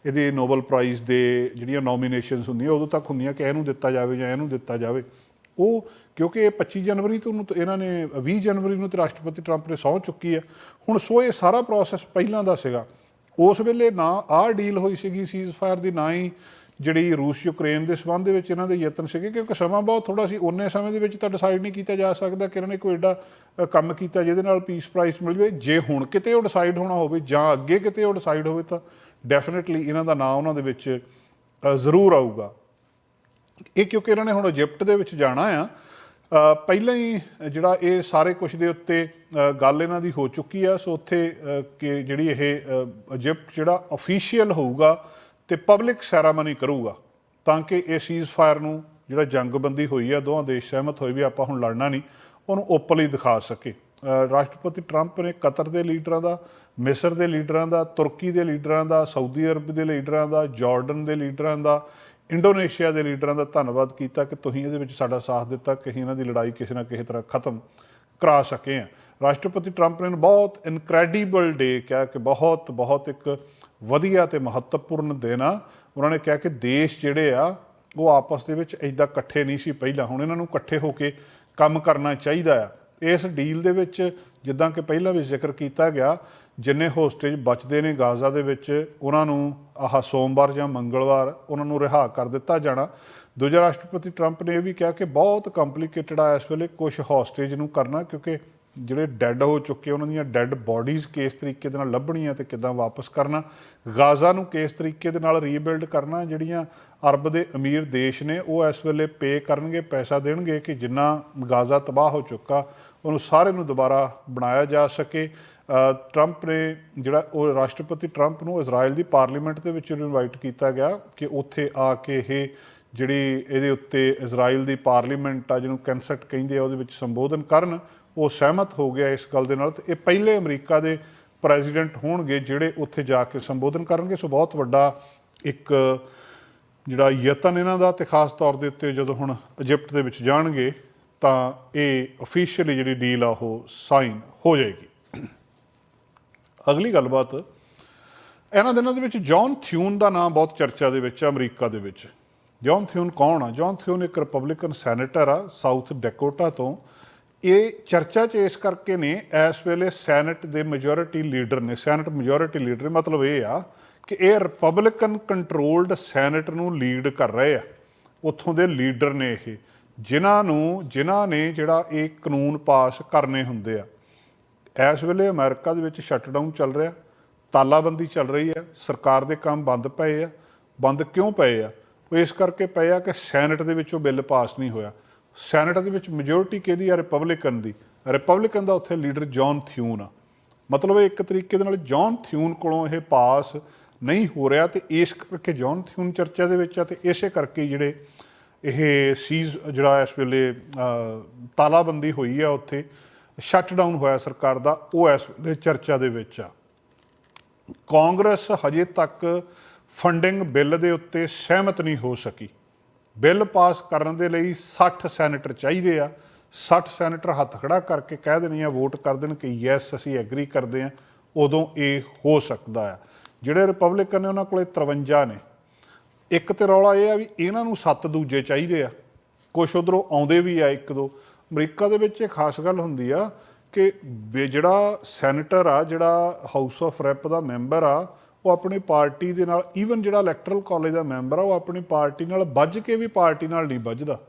ਇਹਦੇ ਨੋਬਲ ਪ੍ਰਾਈਜ਼ ਦੇ ਜਿਹੜੀਆਂ ਨੋਮੀਨੇਸ਼ਨਸ ਹੁੰਦੀਆਂ, ਉਦੋਂ ਤੱਕ ਹੁੰਦੀਆਂ ਕਿ ਇਹਨੂੰ ਦਿੱਤਾ ਜਾਵੇ ਜਾਂ ਇਹਨੂੰ ਦਿੱਤਾ ਜਾਵੇ। ਉਹ ਕਿਉਂਕਿ ਇਹ 25 ਜਨਵਰੀ ਤੋਂ ਨੂੰ ਤਾਂ ਇਹਨਾਂ ਨੇ 20 ਜਨਵਰੀ ਨੂੰ ਤੇ ਰਾਸ਼ਟਰਪਤੀ ਟਰੰਪ ਨੇ ਸਹੁੰ ਚੁੱਕੀ ਹੈ। ਹੁਣ ਸੋ ਇਹ ਸਾਰਾ ਪ੍ਰੋਸੈਸ ਪਹਿਲਾਂ ਦਾ ਸੀਗਾ। ਉਸ ਵੇਲੇ ਨਾ ਆਹ ਡੀਲ ਹੋਈ ਸੀਗੀ ਸੀਜ਼ਫਾਇਰ ਦੀ, ਨਾ ਹੀ ਜਿਹੜੀ ਰੂਸ ਯੂਕਰੇਨ ਦੇ ਸਬੰਧ ਦੇ ਵਿੱਚ ਇਹਨਾਂ ਦੇ ਯਤਨ ਸੀਗੇ, ਕਿਉਂਕਿ ਸਮਾਂ ਬਹੁਤ ਥੋੜਾ ਸੀ। ਉਹਨੇ ਸਮੇਂ ਦੇ ਵਿੱਚ ਤਾਂ ਡਿਸਾਈਡ ਨਹੀਂ ਕੀਤਾ ਜਾ ਸਕਦਾ ਕਿ ਇਹਨਾਂ ਨੇ ਕੋਈ ਐਡਾ ਕੰਮ ਕੀਤਾ ਜਿਹਦੇ ਨਾਲ ਪੀਸ ਪ੍ਰਾਈਜ਼ ਮਿਲ ਜਾਵੇ। ਜੇ ਹੁਣ ਕਿਤੇ ਉਹ ਡਿਸਾਈਡ ਹੋਣਾ ਹੋਵੇ ਜਾਂ ਅੱਗੇ ਕਿਤੇ ਉਹ ਡਿਸਾਈਡ ਹੋਵੇ ਤਾਂ ਡੈਫੀਨਿਟਲੀ ਇਹਨਾਂ ਦਾ ਨਾਮ ਉਹਨਾਂ ਦੇ ਵਿੱਚ ਜ਼ਰੂਰ ਆਊਗਾ। ਇਹ ਕਿਉਂਕਿ ਇਹਨਾਂ ਨੇ ਹੁਣ ਇਜਿਪਟ ਦੇ ਵਿੱਚ ਜਾਣਾ ਆ ਪਹਿਲਾਂ ਹੀ ਜਿਹੜਾ ਇਹ ਸਾਰੇ ਕੁਝ ਦੇ ਉੱਤੇ ਗੱਲ ਇਹਨਾਂ ਦੀ ਹੋ ਚੁੱਕੀ ਆ, ਸੋ ਉੱਥੇ ਕਿ ਜਿਹੜੀ ਇਹ ਇਜਿਪਟ ਜਿਹੜਾ ਅਫੀਸ਼ੀਅਲ ਹੋਊਗਾ ਤੇ ਪਬਲਿਕ ਸੈਰਾਮਨੀ ਕਰੂਗਾ, ਤਾਂ ਕਿ ਇਹ ਸੀਜ਼ ਫਾਇਰ ਨੂੰ ਜਿਹੜਾ ਜੰਗਬੰਦੀ ਹੋਈ ਆ, ਦੋਹਾਂ ਦੇਸ਼ ਸਹਿਮਤ ਹੋਏ ਵੀ ਆਪਾਂ ਹੁਣ ਲੜਨਾ ਨਹੀਂ, ਉਹਨੂੰ ਓਪਨਲੀ ਦਿਖਾ ਸਕੇ। ਰਾਸ਼ਟਰਪਤੀ ਟਰੰਪ ਨੇ ਕਤਰ ਦੇ ਲੀਡਰਾਂ ਦਾ, ਮਿਸਰ ਦੇ ਲੀਡਰਾਂ ਦਾ, ਤੁਰਕੀ ਦੇ ਲੀਡਰਾਂ ਦਾ, ਸਾਊਦੀ ਅਰਬ ਦੇ ਲੀਡਰਾਂ ਦਾ, ਜਾਰਡਨ ਦੇ ਲੀਡਰਾਂ ਦਾ ਇੰਡੋਨੇਸ਼ੀਆ ਦੇ ਲੀਡਰਾਂ ਦਾ ਧੰਨਵਾਦ ਕੀਤਾ ਕਿ ਤੁਸੀਂ ਇਹਦੇ ਵਿੱਚ ਸਾਡਾ ਸਾਥ ਦਿੱਤਾ, ਕਿ ਅਸੀਂ ਇਹਨਾਂ ਦੀ ਲੜਾਈ ਕਿਸੇ ਨਾ ਕਿਸੇ ਤਰ੍ਹਾਂ ਖਤਮ ਕਰਾ ਸਕੇ ਆ ਰਾਸ਼ਟਰਪਤੀ ਟਰੰਪ ਨੇ ਬਹੁਤ ਇਨਕ੍ਰੈਡੀਬਲ ਡੇ ਕਿਹਾ ਕਿ ਬਹੁਤ ਬਹੁਤ ਇੱਕ ਵਧੀਆ ਤੇ ਮਹੱਤਵਪੂਰਨ ਦਿਨ ਆ। ਉਹਨਾਂ ਨੇ ਕਿਹਾ ਕਿ ਦੇਸ਼ ਜਿਹੜੇ ਆ, ਉਹ ਆਪਸ ਦੇ ਵਿੱਚ ਇਦਾਂ ਇਕੱਠੇ ਨਹੀਂ ਸੀ ਪਹਿਲਾਂ। ਹੁਣ ਇਹਨਾਂ ਨੂੰ ਇਕੱਠੇ ਹੋ ਕੇ ਕੰਮ ਕਰਨਾ ਚਾਹੀਦਾ ਆ। ਇਸ ਡੀਲ ਦੇ ਵਿੱਚ ਜਿੱਦਾਂ ਕਿ ਪਹਿਲਾਂ ਵੀ ਜ਼ਿਕਰ ਕੀਤਾ ਗਿਆ ਜਿੰਨੇ ਹੋਸਟੇਜ ਬਚਦੇ ਨੇ ਗਾਜ਼ਾ ਦੇ ਵਿੱਚ, ਉਹਨਾਂ ਨੂੰ ਆਹ ਸੋਮਵਾਰ ਜਾਂ ਮੰਗਲਵਾਰ ਉਹਨਾਂ ਨੂੰ ਰਿਹਾ ਕਰ ਦਿੱਤਾ ਜਾਣਾ। ਦੂਜਾ ਰਾਸ਼ਟਰਪਤੀ ਟਰੰਪ ਨੇ ਇਹ ਵੀ ਕਿਹਾ ਕਿ ਬਹੁਤ ਕੰਪਲਿਕੇਟਡ ਆ ਇਸ ਵੇਲੇ ਕੁਝ ਹੋਸਟੇਜ ਨੂੰ ਕਰਨਾ, ਕਿਉਂਕਿ ਜਿਹੜੇ ਡੈੱਡ ਹੋ ਚੁੱਕੇ ਉਹਨਾਂ ਦੀਆਂ ਡੈੱਡ ਬਾਡੀਜ਼ ਕਿਸ ਤਰੀਕੇ ਦੇ ਨਾਲ ਲੱਭਣੀਆਂ ਤੇ ਕਿੱਦਾਂ ਵਾਪਸ ਕਰਨਾ। ਗਾਜ਼ਾ ਨੂੰ ਕਿਸ ਤਰੀਕੇ ਦੇ ਨਾਲ ਰੀਬਿਲਡ ਕਰਨਾ, ਜਿਹੜੀਆਂ ਅਰਬ ਦੇ ਅਮੀਰ ਦੇਸ਼ ਨੇ, ਉਹ ਇਸ ਵੇਲੇ ਪੇ ਕਰਨਗੇ, ਪੈਸਾ ਦੇਣਗੇ ਕਿ ਜਿੰਨਾ ਗਾਜ਼ਾ ਤਬਾਹ ਹੋ ਚੁੱਕਾ ਉਹਨੂੰ ਸਾਰੇ ਨੂੰ ਦੁਬਾਰਾ ਬਣਾਇਆ ਜਾ ਸਕੇ। ਟਰੰਪ ਨੇ ਜਿਹੜਾ ਉਹ ਰਾਸ਼ਟਰਪਤੀ ਟਰੰਪ ਨੂੰ ਇਜ਼ਰਾਈਲ ਦੀ ਪਾਰਲੀਮੈਂਟ ਦੇ ਵਿੱਚ ਇਨਵਾਈਟ ਕੀਤਾ ਗਿਆ ਕਿ ਉੱਥੇ ਆ ਕੇ ਇਹ ਜਿਹੜੀ ਇਹਦੇ ਉੱਤੇ ਇਜ਼ਰਾਈਲ ਦੀ ਪਾਰਲੀਮੈਂਟ ਆ ਜਿਹਨੂੰ ਕੈਂਸਟ ਕਹਿੰਦੇ ਆ, ਉਹਦੇ ਵਿੱਚ ਸੰਬੋਧਨ ਕਰਨ, ਉਹ ਸਹਿਮਤ ਹੋ ਗਿਆ ਇਸ ਗੱਲ ਦੇ ਨਾਲ। ਤੇ ਇਹ ਪਹਿਲੇ ਅਮਰੀਕਾ ਦੇ ਪ੍ਰੈਜ਼ੀਡੈਂਟ ਹੋਣਗੇ ਜਿਹੜੇ ਉੱਥੇ ਜਾ ਕੇ ਸੰਬੋਧਨ ਕਰਨਗੇ। ਸੋ ਬਹੁਤ ਵੱਡਾ ਇੱਕ ਜਿਹੜਾ ਯਤਨ ਇਹਨਾਂ ਦਾ, ਤੇ ਖਾਸ ਤੌਰ ਦੇ ਉੱਤੇ ਜਦੋਂ ਹੁਣ ਇਜਿਪਟ ਦੇ ਵਿੱਚ ਜਾਣਗੇ ਤਾਂ ਇਹ ਅਫੀਸ਼ੀਅਲੀ ਜਿਹੜੀ ਡੀਲ ਆ ਉਹ ਸਾਈਨ ਹੋ ਜਾਏਗੀ। ਅਗਲੀ ਗੱਲਬਾਤ, ਇਹਨਾਂ ਦਿਨਾਂ ਦੇ ਵਿੱਚ ਜੌਨ ਥਿਊਨ ਦਾ ਨਾਮ ਬਹੁਤ ਚਰਚਾ ਦੇ ਵਿੱਚ ਹੈ ਅਮਰੀਕਾ ਦੇ ਵਿੱਚ। ਜੌਨ ਥਿਊਨ ਕੌਣ ਆ? ਜੌਨ ਥਿਊਨ ਇੱਕ ਰਿਪਬਲਿਕਨ ਸੈਨੇਟਰ ਆ ਸਾਊਥ ਡੈਕੋਟਾ ਤੋਂ। ਇਹ ਚਰਚਾ 'ਚ ਇਸ ਕਰਕੇ ਨੇ, ਇਸ ਵੇਲੇ ਸੈਨੇਟ ਦੇ ਮੈਜੋਰਿਟੀ ਲੀਡਰ ਨੇ। ਸੈਨੇਟ ਮੈਜੋਰਿਟੀ ਲੀਡਰ ਮਤਲਬ ਇਹ ਆ ਕਿ ਇਹ ਰਿਪਬਲਿਕਨ ਕੰਟਰੋਲਡ ਸੈਨੇਟ ਨੂੰ ਲੀਡ ਕਰ ਰਹੇ ਆ। ਉੱਥੋਂ ਦੇ ਲੀਡਰ ਨੇ ਇਹ। ਜਿਨ੍ਹਾਂ ਨੂੰ, ਜਿਨ੍ਹਾਂ ਨੇ ਜਿਹੜਾ ਇਹ ਕਾਨੂੰਨ ਪਾਸ ਕਰਨੇ ਹੁੰਦੇ ਆ, ਇਸ ਵੇਲੇ ਅਮਰੀਕਾ ਦੇ ਵਿੱਚ ਸ਼ਟਡਾਊਨ ਚੱਲ ਰਿਹਾ, ਤਾਲਾਬੰਦੀ ਚੱਲ ਰਹੀ ਹੈ ਸਰਕਾਰ ਦੇ ਕੰਮ ਬੰਦ ਪਏ ਆ, ਬੰਦ ਕਿਉਂ ਪਏ ਆ? ਉਹ ਇਸ ਕਰਕੇ ਪਏ ਆ ਕਿ ਸੈਨੇਟ ਦੇ ਵਿੱਚ ਉਹ ਬਿੱਲ ਪਾਸ ਨਹੀਂ ਹੋਇਆ। ਸੈਨੇਟ ਦੇ ਵਿੱਚ ਮੈਜੋਰਿਟੀ ਕਿਹਦੀ ਆ? ਰਿਪਬਲਿਕਨ ਦੀ। ਰਿਪਬਲਿਕਨ ਦਾ ਉੱਥੇ ਲੀਡਰ ਜੌਨ ਥਿਊਨ ਆ। ਮਤਲਬ ਇੱਕ ਤਰੀਕੇ ਦੇ ਨਾਲ ਜੌਨ ਥਿਊਨ ਕੋਲੋਂ ਇਹ ਪਾਸ ਨਹੀਂ ਹੋ ਰਿਹਾ ਤੇ ਇਸ ਕਰਕੇ ਜੌਨ ਥਿਊਨ ਚਰਚਾ ਦੇ ਵਿੱਚ ਆ ਤੇ ਇਸੇ ਕਰਕੇ ਜਿਹੜੇ ਇਹ ਸੀਜ਼ ਜਿਹੜਾ ਇਸ ਵੇਲੇ ਤਾਲਾਬੰਦੀ ਹੋਈ ਆ ਉੱਥੇ ਸ਼ਟਡਾਊਨ ਹੋਇਆ ਸਰਕਾਰ ਦਾ, ਉਹ ਇਸ ਵੇਲੇ ਚਰਚਾ ਦੇ ਵਿੱਚ ਆ। ਕਾਂਗਰਸ ਹਜੇ ਤੱਕ ਫੰਡਿੰਗ ਬਿੱਲ ਦੇ ਉੱਤੇ ਸਹਿਮਤ ਨਹੀਂ ਹੋ ਸਕੀ। ਬਿੱਲ ਪਾਸ ਕਰਨ ਦੇ ਲਈ 60 ਸੈਨੇਟਰ ਚਾਹੀਦੇ ਆ। 60 ਸੈਨੇਟਰ ਹੱਥ ਖੜਾ ਕਰਕੇ ਕਹਿ ਦੇਣੀ ਆ, ਵੋਟ ਕਰ ਦੇਣ ਕਿ ਯੈਸ ਅਸੀਂ ਐਗਰੀ ਕਰਦੇ ਆ, ਉਦੋਂ ਇਹ ਹੋ ਸਕਦਾ ਆ। ਜਿਹੜੇ ਰਿਪਬਲਿਕਨ ਨੇ ਉਹਨਾਂ ਕੋਲੇ 53 ਨੇ ਇੱਕ ਤੇ ਰੌਲਾ ਇਹ ਆ ਵੀ ਇਹਨਾਂ ਨੂੰ ਸੱਤ ਦੂਜੇ ਚਾਹੀਦੇ ਆ। ਕੁਛ ਉਧਰੋਂ ਆਉਂਦੇ ਵੀ ਆ ਇੱਕ ਦੋ। ਅਮਰੀਕਾ ਦੇ ਵਿੱਚ ਇਹ ਖਾਸ ਗੱਲ ਹੁੰਦੀ ਆ ਕਿ ਜਿਹੜਾ ਸੈਨੇਟਰ ਆ, ਜਿਹੜਾ ਹਾਊਸ ਆਫ ਰੈਪ ਦਾ ਮੈਂਬਰ ਆ, ਉਹ ਆਪਣੀ ਪਾਰਟੀ ਦੇ ਨਾਲ ਈਵਨ ਜਿਹੜਾ ਇਲੈਕਟਰਲ ਕਾਲਜ ਦਾ ਮੈਂਬਰ ਆ, ਉਹ ਆਪਣੀ ਪਾਰਟੀ ਨਾਲ ਵੱਜ ਕੇ ਵੀ ਪਾਰਟੀ ਨਾਲ ਨਹੀਂ ਵੱਜਦਾ।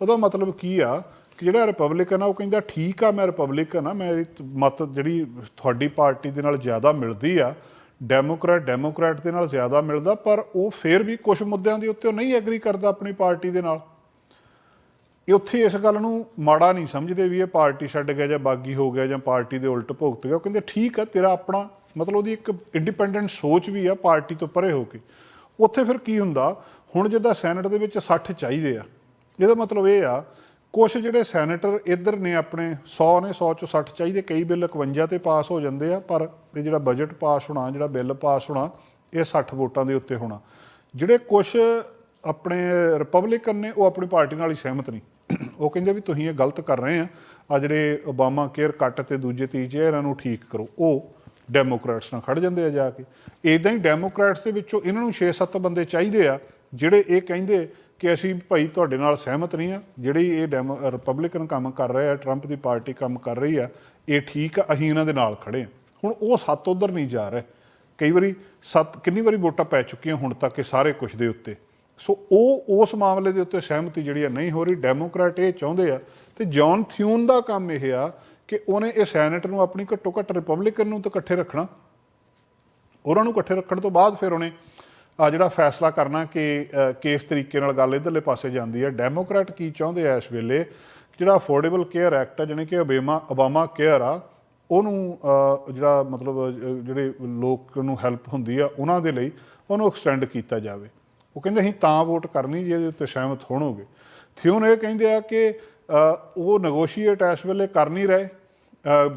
ਉਹਦਾ ਮਤਲਬ ਕੀ ਆ ਕਿ ਜਿਹੜਾ ਰਿਪਬਲਿਕਨ ਆ, ਉਹ ਕਹਿੰਦਾ ਠੀਕ ਆ, ਮੈਂ ਰਿਪਬਲਿਕਨ ਆ, ਮੈਂ ਮਤ ਜਿਹੜੀ ਤੁਹਾਡੀ ਪਾਰਟੀ ਦੇ ਨਾਲ ਜ਼ਿਆਦਾ ਮਿਲਦੀ ਆ ਡੈਮੋਕ੍ਰੈਟ ਡੈਮੋਕ੍ਰੈਟ ਦੇ ਨਾਲ ਜ਼ਿਆਦਾ ਮਿਲਦਾ, ਪਰ ਉਹ ਫੇਰ ਵੀ ਕੁਝ ਮੁੱਦਿਆਂ ਦੇ ਉੱਤੇ ਉਹ ਨਹੀਂ ਐਗਰੀ ਕਰਦਾ ਆਪਣੀ ਪਾਰਟੀ ਦੇ ਨਾਲ। ਇਹ ਉੱਥੇ ਇਸ ਗੱਲ ਨੂੰ ਮਾੜਾ ਨਹੀਂ ਸਮਝਦੇ ਵੀ ਇਹ ਪਾਰਟੀ ਛੱਡ ਗਿਆ ਜਾਂ ਬਾਗੀ ਹੋ ਗਿਆ ਜਾਂ ਪਾਰਟੀ ਦੇ ਉਲਟ ਭੁਗਤ ਗਿਆ। ਉਹ ਕਹਿੰਦੇ, ਠੀਕ ਆ ਤੇਰਾ ਆਪਣਾ ਮਤਲਬ ਉਹਦੀ ਇੱਕ ਇੰਡੀਪੈਂਡੈਂਟ ਸੋਚ ਵੀ ਆ ਪਾਰਟੀ ਤੋਂ ਪਰੇ ਹੋ ਕੇ। ਉੱਥੇ ਫਿਰ ਕੀ ਹੁੰਦਾ, ਹੁਣ ਜਿੱਦਾਂ ਸੈਨੇਟ ਦੇ ਵਿੱਚ 60 ਚਾਹੀਦੇ ਆ, ਇਹਦਾ ਮਤਲਬ ਇਹ ਆ ਕੁਝ ਜਿਹੜੇ ਸੈਨੇਟਰ ਇੱਧਰ ਨੇ ਆਪਣੇ 100 ਨੇ 100 ਚੋਂ 60 ਚਾਹੀਦੇ, ਕਈ ਬਿੱਲ 51 ਤੇ ਪਾਸ ਹੋ ਜਾਂਦੇ ਆ, ਪਰ ਇਹ ਜਿਹੜਾ ਬਜਟ ਪਾਸ ਹੋਣਾ, ਜਿਹੜਾ ਬਿੱਲ ਪਾਸ ਹੋਣਾ, ਇਹ 60 ਵੋਟਾਂ ਦੇ ਉੱਤੇ ਹੋਣਾ। ਜਿਹੜੇ ਕੁਝ ਆਪਣੇ ਰਿਪਬਲਿਕਨ ਨੇ, ਉਹ ਆਪਣੀ ਪਾਰਟੀ ਨਾਲ ਹੀ ਸਹਿਮਤ ਨਹੀਂ। ਉਹ ਕਹਿੰਦੇ ਵੀ ਤੁਸੀਂ ਇਹ ਗਲਤ ਕਰ ਰਹੇ ਆ ਆ ਜਿਹੜੇ ਓਬਾਮਾ ਕੇਅਰ ਕੱਟ ਤੇ ਦੂਜੇ ਤੀਜੇ, ਇਹਨਾਂ ਨੂੰ ਠੀਕ ਕਰੋ। ਉਹ ਡੈਮੋਕ੍ਰੈਟਸ ਨਾਲ ਖੜ ਜਾਂਦੇ ਆ ਜਾ ਕੇ। ਇਦਾਂ ਹੀ ਡੈਮੋਕ੍ਰੈਟਸ ਦੇ ਵਿੱਚੋਂ ਇਹਨਾਂ ਨੂੰ 6-7 ਬੰਦੇ ਚਾਹੀਦੇ ਆ, ਜਿਹੜੇ ਇਹ ਕਹਿੰਦੇ ਕਿ ਅਸੀਂ ਭਾਈ ਤੁਹਾਡੇ ਨਾਲ ਸਹਿਮਤ ਨਹੀਂ ਆ। ਜਿਹੜੀ ਇਹ ਡੈਮੋ ਰਿਪਬਲਿਕਨ ਕੰਮ ਕਰ ਰਹੇ ਆ ਟਰੰਪ ਦੀ ਪਾਰਟੀ ਕੰਮ ਕਰ ਰਹੀ ਆ, ਇਹ ਠੀਕ ਆ, ਅਸੀਂ ਇਹਨਾਂ ਦੇ ਨਾਲ ਖੜੇ ਆ। ਹੁਣ ਉਹ ਸੱਤ ਉਧਰ ਨਹੀਂ ਜਾ ਰਹੇ। ਕਈ ਵਾਰੀ ਸੱਤ, ਕਿੰਨੀ ਵਾਰੀ ਵੋਟਾਂ ਪੈ ਚੁੱਕੀਆਂ ਹੁਣ ਤੱਕ ਇਹ ਸਾਰੇ ਕੁਝ ਦੇ ਉੱਤੇ। ਸੋ ਉਹ, ਉਸ ਮਾਮਲੇ ਦੇ ਉੱਤੇ ਸਹਿਮਤੀ ਜਿਹੜੀ ਆ ਨਹੀਂ ਹੋ ਰਹੀ। ਡੈਮੋਕ੍ਰੈਟ ਇਹ ਚਾਹੁੰਦੇ ਆ ਤੇ ਜੌਨ ਥਿਊਨ ਦਾ ਕੰਮ ਇਹ ਆ ਕਿ ਉਹਨੇ ਇਹ ਸੈਨੇਟ ਨੂੰ ਆਪਣੀ ਘੱਟੋ ਘੱਟ ਰਿਪਬਲਿਕਨ ਨੂੰ ਤਾਂ ਇਕੱਠੇ ਰੱਖਣਾ। ਉਹਨਾਂ ਨੂੰ ਇਕੱਠੇ ਰੱਖਣ ਤੋਂ ਬਾਅਦ ਫਿਰ ਉਹਨੇ ਆ ਜਿਹੜਾ ਫੈਸਲਾ ਕਰਨਾ ਕਿ ਕਿਸ ਤਰੀਕੇ ਨਾਲ ਗੱਲ ਇਧਰਲੇ ਪਾਸੇ ਜਾਂਦੀ ਹੈ ਡੈਮੋਕ੍ਰੈਟ ਕੀ ਚਾਹੁੰਦੇ ਆ ਇਸ ਵੇਲੇ? ਜਿਹੜਾ ਅਫੋਰਡੇਬਲ ਕੇਅਰ ਐਕਟ ਹੈ ਜਾਣੀ ਕਿ ਓਬਾਮਾ ਓਬਾਮਾ ਕੇਅਰ ਆ, ਉਹਨੂੰ ਜਿਹੜਾ ਮਤਲਬ ਜਿਹੜੇ ਲੋਕ ਨੂੰ ਹੈਲਪ ਹੁੰਦੀ ਆ, ਉਹਨਾਂ ਦੇ ਲਈ ਉਹਨੂੰ ਐਕਸਟੈਂਡ ਕੀਤਾ ਜਾਵੇ। ਉਹ ਕਹਿੰਦੇ ਅਸੀਂ ਤਾਂ ਵੋਟ ਕਰਨੀ ਜੇ ਇਹਦੇ ਉੱਤੇ ਸਹਿਮਤ ਹੋਣੋਗੇ। ਥਿਊਨ ਇਹ ਕਹਿੰਦੇ ਆ ਕਿ ਉਹ ਨੈਗੋਸ਼ੀਏਟ ਇਸ ਵੇਲੇ ਕਰ ਨਹੀਂ ਰਹੇ।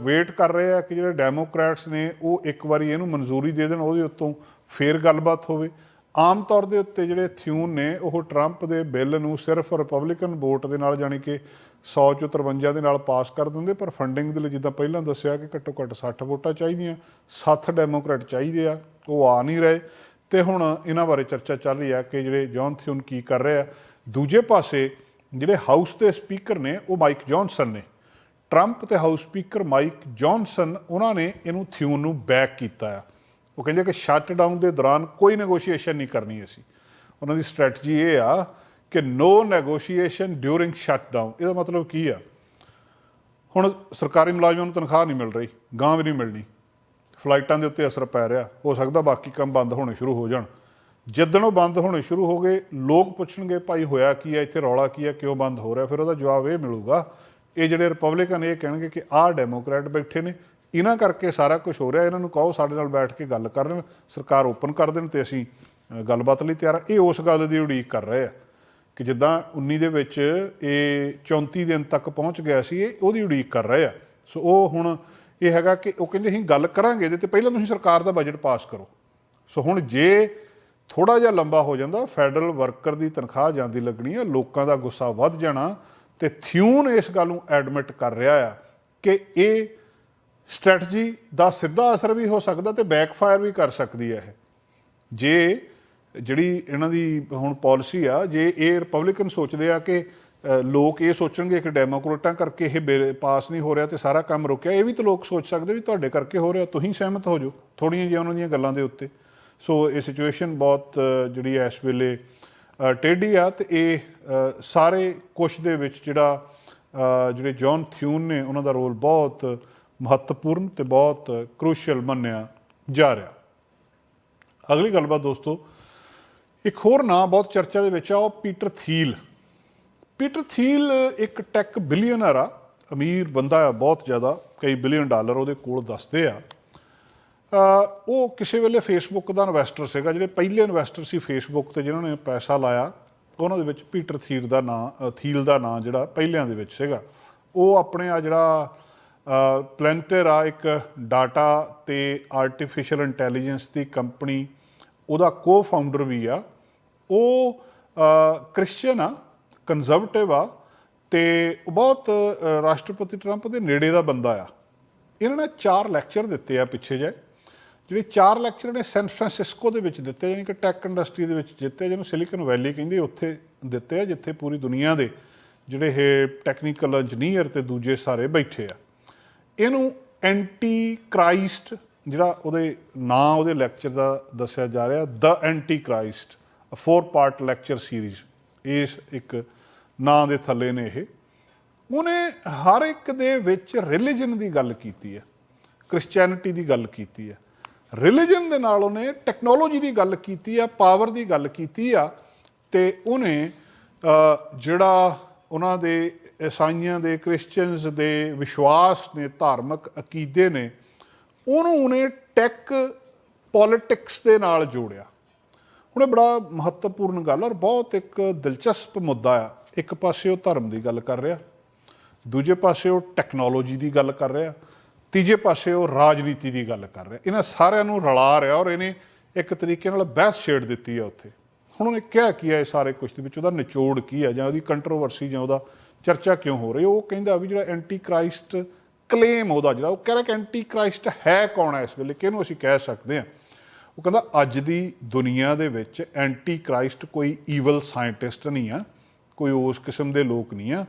ਵੇਟ ਕਰ ਰਹੇ ਆ ਕਿ ਜਿਹੜੇ ਡੈਮੋਕ੍ਰੈਟਸ ਨੇ, ਉਹ ਇੱਕ ਵਾਰੀ ਇਹਨੂੰ ਮਨਜ਼ੂਰੀ ਦੇ ਦੇਣ, ਉਹਦੇ ਉੱਤੋਂ ਫੇਰ ਗੱਲਬਾਤ ਹੋਵੇ। ਆਮ ਤੌਰ ਦੇ ਉੱਤੇ ਜਿਹੜੇ ਥਿਊਨ ਨੇ, ਉਹ ਟਰੰਪ ਦੇ ਬਿੱਲ ਨੂੰ ਸਿਰਫ ਰਿਪਬਲਿਕਨ ਵੋਟ ਦੇ ਨਾਲ ਜਾਣੀ ਕਿ 100 ਚੋਂ 53 ਦੇ ਨਾਲ ਪਾਸ ਕਰ ਦਿੰਦੇ, ਪਰ ਫੰਡਿੰਗ ਦੇ ਲਈ ਜਿੱਦਾਂ ਪਹਿਲਾਂ ਦੱਸਿਆ ਕਿ ਘੱਟੋ ਘੱਟ 60 ਵੋਟਾਂ ਚਾਹੀਦੀਆਂ 7 ਡੈਮੋਕ੍ਰੈਟ ਚਾਹੀਦੇ ਆ, ਉਹ ਆ ਨਹੀਂ ਰਹੇ। ਤੇ ਹੁਣ ਇਹਨਾਂ ਬਾਰੇ ਚਰਚਾ ਚੱਲ ਰਹੀ ਆ ਕਿ ਜਿਹੜੇ ਜੌਨ ਥਿਊਨ ਕੀ ਕਰ ਰਹੇ। ਆ ਦੂਜੇ ਪਾਸੇ ਜਿਹੜੇ ਹਾਊਸ ਦੇ ਸਪੀਕਰ ਨੇ, ਉਹ ਮਾਈਕ ਜੌਨਸਨ ਨੇ। ਟਰੰਪ ਤੇ ਹਾਊਸ ਸਪੀਕਰ ਮਾਈਕ ਜੌਨਸਨ ਉਹਨਾਂ ਨੇ ਇਹਨੂੰ ਥਿਊਨ ਨੂੰ ਬੈਕ ਕੀਤਾ ਆ। ਉਹ ਕਹਿੰਦੇ ਕਿ ਸ਼ਟਡਾਊਨ ਦੇ ਦੌਰਾਨ ਕੋਈ ਨੈਗੋਸ਼ੀਏਸ਼ਨ ਨਹੀਂ ਕਰਨੀ ਅਸੀਂ। ਉਹਨਾਂ ਦੀ ਸਟ੍ਰੈਟਜੀ ਇਹ ਆ ਕਿ ਨੋ ਨੈਗੋਸ਼ੀਏਸ਼ਨ ਡਿਊਰਿੰਗ ਸ਼ਟਡਾਊਨ ਇਹਦਾ ਮਤਲਬ ਕੀ ਆ? ਹੁਣ ਸਰਕਾਰੀ ਮੁਲਾਜ਼ਮਾਂ ਨੂੰ ਤਨਖਾਹ ਨਹੀਂ ਮਿਲ ਰਹੀ ਗਾਂ ਵੀ ਨਹੀਂ ਮਿਲਣੀ। ਫਲਾਈਟਾਂ ਦੇ ਉੱਤੇ ਅਸਰ ਪੈ ਰਿਹਾ। ਹੋ ਸਕਦਾ ਬਾਕੀ ਕੰਮ ਬੰਦ ਹੋਣੇ ਸ਼ੁਰੂ ਹੋ ਜਾਣ। ਜਿੱਦਣ ਉਹ ਬੰਦ ਹੋਣੇ ਸ਼ੁਰੂ ਹੋ ਗਏ, ਲੋਕ ਪੁੱਛਣਗੇ, ਭਾਈ, ਹੋਇਆ ਕੀ ਹੈ ਇੱਥੇ ਰੌਲਾ ਕੀ ਹੈ ਕਿਉਂ ਬੰਦ ਹੋ ਰਿਹਾ? ਫਿਰ ਉਹਦਾ ਜਵਾਬ ਇਹ ਮਿਲੂਗਾ। ਇਹ ਜਿਹੜੇ ਰਿਪਬਲਿਕਨ ਇਹ ਕਹਿਣਗੇ ਕਿ ਆਹ ਡੈਮੋਕ੍ਰੈਟ ਬੈਠੇ ਨੇ ਇਹਨਾਂ ਕਰਕੇ ਸਾਰਾ ਕੁਝ ਹੋ ਰਿਹਾ, ਇਹਨਾਂ ਨੂੰ ਕਹੋ ਸਾਡੇ ਨਾਲ ਬੈਠ ਕੇ ਗੱਲ ਕਰਨ, ਸਰਕਾਰ ਓਪਨ ਕਰ ਦੇਣ ਤੇ ਅਸੀਂ ਗੱਲਬਾਤ ਲਈ ਤਿਆਰ ਇਹ ਉਸ ਗੱਲ ਦੀ ਉਡੀਕ ਕਰ ਰਹੇ ਆ ਕਿ ਜਿੱਦਾਂ 19 ਦੇ ਵਿੱਚ ਇਹ 34 ਦਿਨ ਤੱਕ ਪਹੁੰਚ ਗਿਆ ਸੀ, ਇਹ ਉਹਦੀ ਉਡੀਕ ਕਰ ਰਹੇ ਆ। ਸੋ ਉਹ ਹੁਣ ਇਹ ਹੈਗਾ ਕਿ ਉਹ ਕਹਿੰਦੇ ਅਸੀਂ ਗੱਲ ਕਰਾਂਗੇ ਇਹਦੇ ਤੇ, ਪਹਿਲਾਂ ਤੁਸੀਂ ਸਰਕਾਰ ਦਾ ਬਜਟ ਪਾਸ ਕਰੋ। ਸੋ ਹੁਣ ਜੇ ਥੋੜਾ ਜਿਹਾ ਲੰਬਾ ਹੋ ਜਾਂਦਾ ਫੈਡਰਲ ਵਰਕਰ ਦੀ ਤਨਖਾਹ ਜਾਂਦੀ ਲੱਗਣੀ ਆ, ਲੋਕਾਂ ਦਾ ਗੁੱਸਾ ਵੱਧ ਜਾਣਾ ਤੇ ਥਿਊਨ ਇਸ ਗੱਲ ਨੂੰ ਐਡਮਿਟ ਕਰ ਰਿਹਾ ਆ ਕਿ ਇਹ ਸਟ੍ਰੈਟਜੀ ਦਾ ਸਿੱਧਾ ਅਸਰ ਵੀ ਹੋ ਸਕਦਾ ਤੇ ਬੈਕਫਾਇਰ ਵੀ ਕਰ ਸਕਦੀ ਹੈ ਇਹ। ਜੇ ਜਿਹੜੀ ਇਹਨਾਂ ਦੀ ਹੁਣ ਪਾਲਿਸੀ ਆ, ਜੇ ਇਹ ਰਿਪਬਲਿਕਨ ਸੋਚਦੇ ਆ ਕਿ ਲੋਕ ਇਹ ਸੋਚਣਗੇ ਕਿ ਡੈਮੋਕ੍ਰੇਟਾਂ ਕਰਕੇ ਇਹ ਬਿੱਲ ਪਾਸ ਨਹੀਂ ਹੋ ਰਿਹਾ ਤੇ ਸਾਰਾ ਕੰਮ ਰੁਕਿਆ, ਇਹ ਵੀ ਤਾਂ ਲੋਕ ਸੋਚ ਸਕਦੇ ਵੀ ਤੁਹਾਡੇ ਕਰਕੇ ਹੋ ਰਿਹਾ, ਤੁਸੀਂ ਸਹਿਮਤ ਹੋ ਜਾਓ ਥੋੜੀਆਂ ਜਿਹੀਆਂ ਉਹਨਾਂ ਦੀਆਂ ਗੱਲਾਂ ਦੇ ਉੱਤੇ। ਸੋ ਇਹ ਸਿਚੁਏਸ਼ਨ ਬਹੁਤ ਜਿਹੜੀ ਹੈ ਇਸ ਵੇਲੇ ਟੇਢੀ ਆ ਤੇ ਇਹ ਸਾਰੇ ਕੁਛ ਦੇ ਵਿੱਚ ਜਿਹੜਾ ਜਿਹੜੇ ਜੌਨ ਥਿਊਨ ਨੇ, ਉਹਨਾਂ ਦਾ ਰੋਲ ਬਹੁਤ ਮਹੱਤਵਪੂਰਨ ਤੇ ਬਹੁਤ ਕ੍ਰੂਸ਼ੀਅਲ ਮੰਨਿਆ ਜਾ ਰਿਹਾ। ਅਗਲੀ ਗੱਲਬਾਤ ਦੋਸਤੋ, ਇੱਕ ਹੋਰ ਨਾਂ ਬਹੁਤ ਚਰਚਾ ਦੇ ਵਿੱਚ ਆ, ਉਹ ਪੀਟਰ ਥੀਲ। ਪੀਟਰ ਥੀਲ ਇੱਕ ਟੈਕ ਬਿਲੀਅਨਰ ਆ, ਅਮੀਰ ਬੰਦਾ ਆ, ਬਹੁਤ ਜ਼ਿਆਦਾ, ਕਈ ਬਿਲੀਅਨ ਡਾਲਰ ਉਹਦੇ ਕੋਲ ਦੱਸਦੇ ਆ। ਉਹ ਕਿਸੇ ਵੇਲੇ ਫੇਸਬੁੱਕ ਦਾ ਇਨਵੈਸਟਰ ਸੀਗਾ, ਜਿਹੜੇ ਪਹਿਲੇ ਇਨਵੈਸਟਰ ਸੀ ਫੇਸਬੁੱਕ ਤੇ ਜਿਨ੍ਹਾਂ ਨੇ ਪੈਸਾ ਲਾਇਆ, ਉਹਨਾਂ ਦੇ ਵਿੱਚ ਪੀਟਰ ਥੀਲ ਦਾ ਨਾਂ ਥੀਲ ਦਾ ਨਾਂ ਜਿਹੜਾ ਪਹਿਲਿਆਂ ਦੇ ਵਿੱਚ ਸੀਗਾ। ਉਹ ਆਪਣੇ ਆ ਜਿਹੜਾ ਪਲੈਂਟਰ ਆ ਇੱਕ ਡਾਟਾ ਤੇ ਆਰਟੀਫੀਸ਼ੀਅਲ ਇੰਟੈਲੀਜੈਂਸ ਦੀ ਕੰਪਨੀ, ਉਹਦਾ ਕੋ-ਫਾਊਂਡਰ ਵੀ ਆ। ਉਹ ਕ੍ਰਿਸਚੀਅਨ ਆ ਕੰਜ਼ਰਵੇਟਿਵ ਆ ਤੇ ਬਹੁਤ ਰਾਸ਼ਟਰਪਤੀ ਟਰੰਪ ਦੇ ਨੇੜੇ ਦਾ ਬੰਦਾ ਆ। ਇਹਨਾਂ ਨੇ ਚਾਰ ਲੈਕਚਰ ਦਿੱਤੇ ਆ ਪਿੱਛੇ ਜੇ ਜਿਹੜੇ ਚਾਰ ਲੈਕਚਰ ਨੇ ਸੈਨ ਫਰਾਂਸਿਸਕੋ ਦੇ ਵਿੱਚ ਦਿੱਤੇ, ਯਾਨੀ ਕਿ ਟੈਕ ਇੰਡਸਟਰੀ ਦੇ ਵਿੱਚ ਦਿੱਤੇ ਜਿਹਨੂੰ ਸਿਲੀਕਨ ਵੈਲੀ ਕਹਿੰਦੇ, ਉੱਥੇ ਦਿੱਤੇ ਆ, ਜਿੱਥੇ ਪੂਰੀ ਦੁਨੀਆ ਦੇ ਜਿਹੜੇ ਇਹ ਟੈਕਨੀਕਲ ਇੰਜੀਨੀਅਰ ਤੇ ਦੂਜੇ ਸਾਰੇ ਬੈਠੇ ਆ। ਇਹਨੂੰ ਐਂਟੀ ਕ੍ਰਾਈਸਟ ਜਿਹੜਾ ਉਹਦੇ ਨਾਂ ਉਹਦੇ ਲੈਕਚਰ ਦਾ ਦੱਸਿਆ ਜਾ ਰਿਹਾ, the anti Christ uh four part lecture series ਇਸ ਇੱਕ ਨਾਂ ਦੇ ਥੱਲੇ ਨੇ ਇਹ। ਉਹਨੇ ਹਰ ਇੱਕ ਦੇ ਵਿੱਚ ਰਿਲੀਜਨ ਦੀ ਗੱਲ ਕੀਤੀ ਹੈ ਕ੍ਰਿਸਚੀਅਨਿਟੀ ਦੀ ਗੱਲ ਕੀਤੀ ਹੈ। ਰਿਲੀਜਨ ਦੇ ਨਾਲ ਉਹਨੇ ਟੈਕਨੋਲੋਜੀ ਦੀ ਗੱਲ ਕੀਤੀ ਆ ਪਾਵਰ ਦੀ ਗੱਲ ਕੀਤੀ ਆ, ਤੇ ਉਹਨੇ ਜਿਹੜਾ ਉਹਨਾਂ ਦੇ ਈਸਾਈਆਂ ਦੇ, ਕ੍ਰਿਸਚੀਅਨਸ ਦੇ ਵਿਸ਼ਵਾਸ ਨੇ, ਧਾਰਮਿਕ ਅਕੀਦੇ ਨੇ, ਉਹਨੂੰ ਉਹਨੇ ਟੈਕ ਪੋਲਿਟਿਕਸ ਦੇ ਨਾਲ ਜੋੜਿਆ। ਹੁਣ ਇਹ ਬੜਾ ਮਹੱਤਵਪੂਰਨ ਗੱਲ ਔਰ ਬਹੁਤ ਇੱਕ ਦਿਲਚਸਪ ਮੁੱਦਾ ਆ। ਇੱਕ ਪਾਸੇ ਉਹ ਧਰਮ ਦੀ ਗੱਲ ਕਰ ਰਿਹਾ, ਦੂਜੇ ਪਾਸੇ ਉਹ ਟੈਕਨੋਲੋਜੀ ਦੀ ਗੱਲ ਕਰ ਰਿਹਾ, ਤੀਜੇ ਪਾਸੇ ਉਹ ਰਾਜਨੀਤੀ ਦੀ ਗੱਲ ਕਰ ਰਿਹਾ। ਇਹਨਾਂ ਸਾਰਿਆਂ ਨੂੰ ਰਲਾ ਰਿਹਾ ਔਰ ਇਹਨੇ ਇੱਕ ਤਰੀਕੇ ਨਾਲ ਬਹਿਸ ਛੇੜ ਦਿੱਤੀ ਆ ਉੱਥੇ। ਹੁਣ ਉਹਨੇ ਕਿਹਾ ਕੀ ਹੈ ਇਹ ਸਾਰੇ ਕੁਝ ਦੇ ਵਿੱਚ, ਉਹਦਾ ਨਿਚੋੜ ਕੀ ਹੈ ਜਾਂ ਉਹਦੀ ਕੰਟਰੋਵਰਸੀ ਜਾਂ ਉਹਦਾ ਚਰਚਾ ਕਿਉਂ ਹੋ ਰਹੀ ਉਹ ਕਹਿੰਦਾ ਵੀ ਜਿਹੜਾ ਐਂਟੀ ਕ੍ਰਾਈਸਟ ਕਲੇਮ ਉਹਦਾ ਜਿਹੜਾ, ਉਹ ਕਹਿ ਰਿਹਾ ਕਿ ਐਂਟੀ ਕ੍ਰਾਈਸਟ ਹੈ ਕੌਣ ਹੈ ਇਸ ਵੇਲੇ? ਕਿਹਨੂੰ ਅਸੀਂ ਕਹਿ ਸਕਦੇ ਹਾਂ? ਉਹ ਕਹਿੰਦਾ, ਅੱਜ ਦੀ ਦੁਨੀਆ ਦੇ ਵਿੱਚ ਐਂਟੀ ਕ੍ਰਾਈਸਟ ਕੋਈ ਈਵਲ ਸਾਇੰਟਿਸਟ ਨਹੀਂ ਆ, ਕੋਈ ਉਸ ਕਿਸਮ ਦੇ ਲੋਕ ਨਹੀਂ ਆ,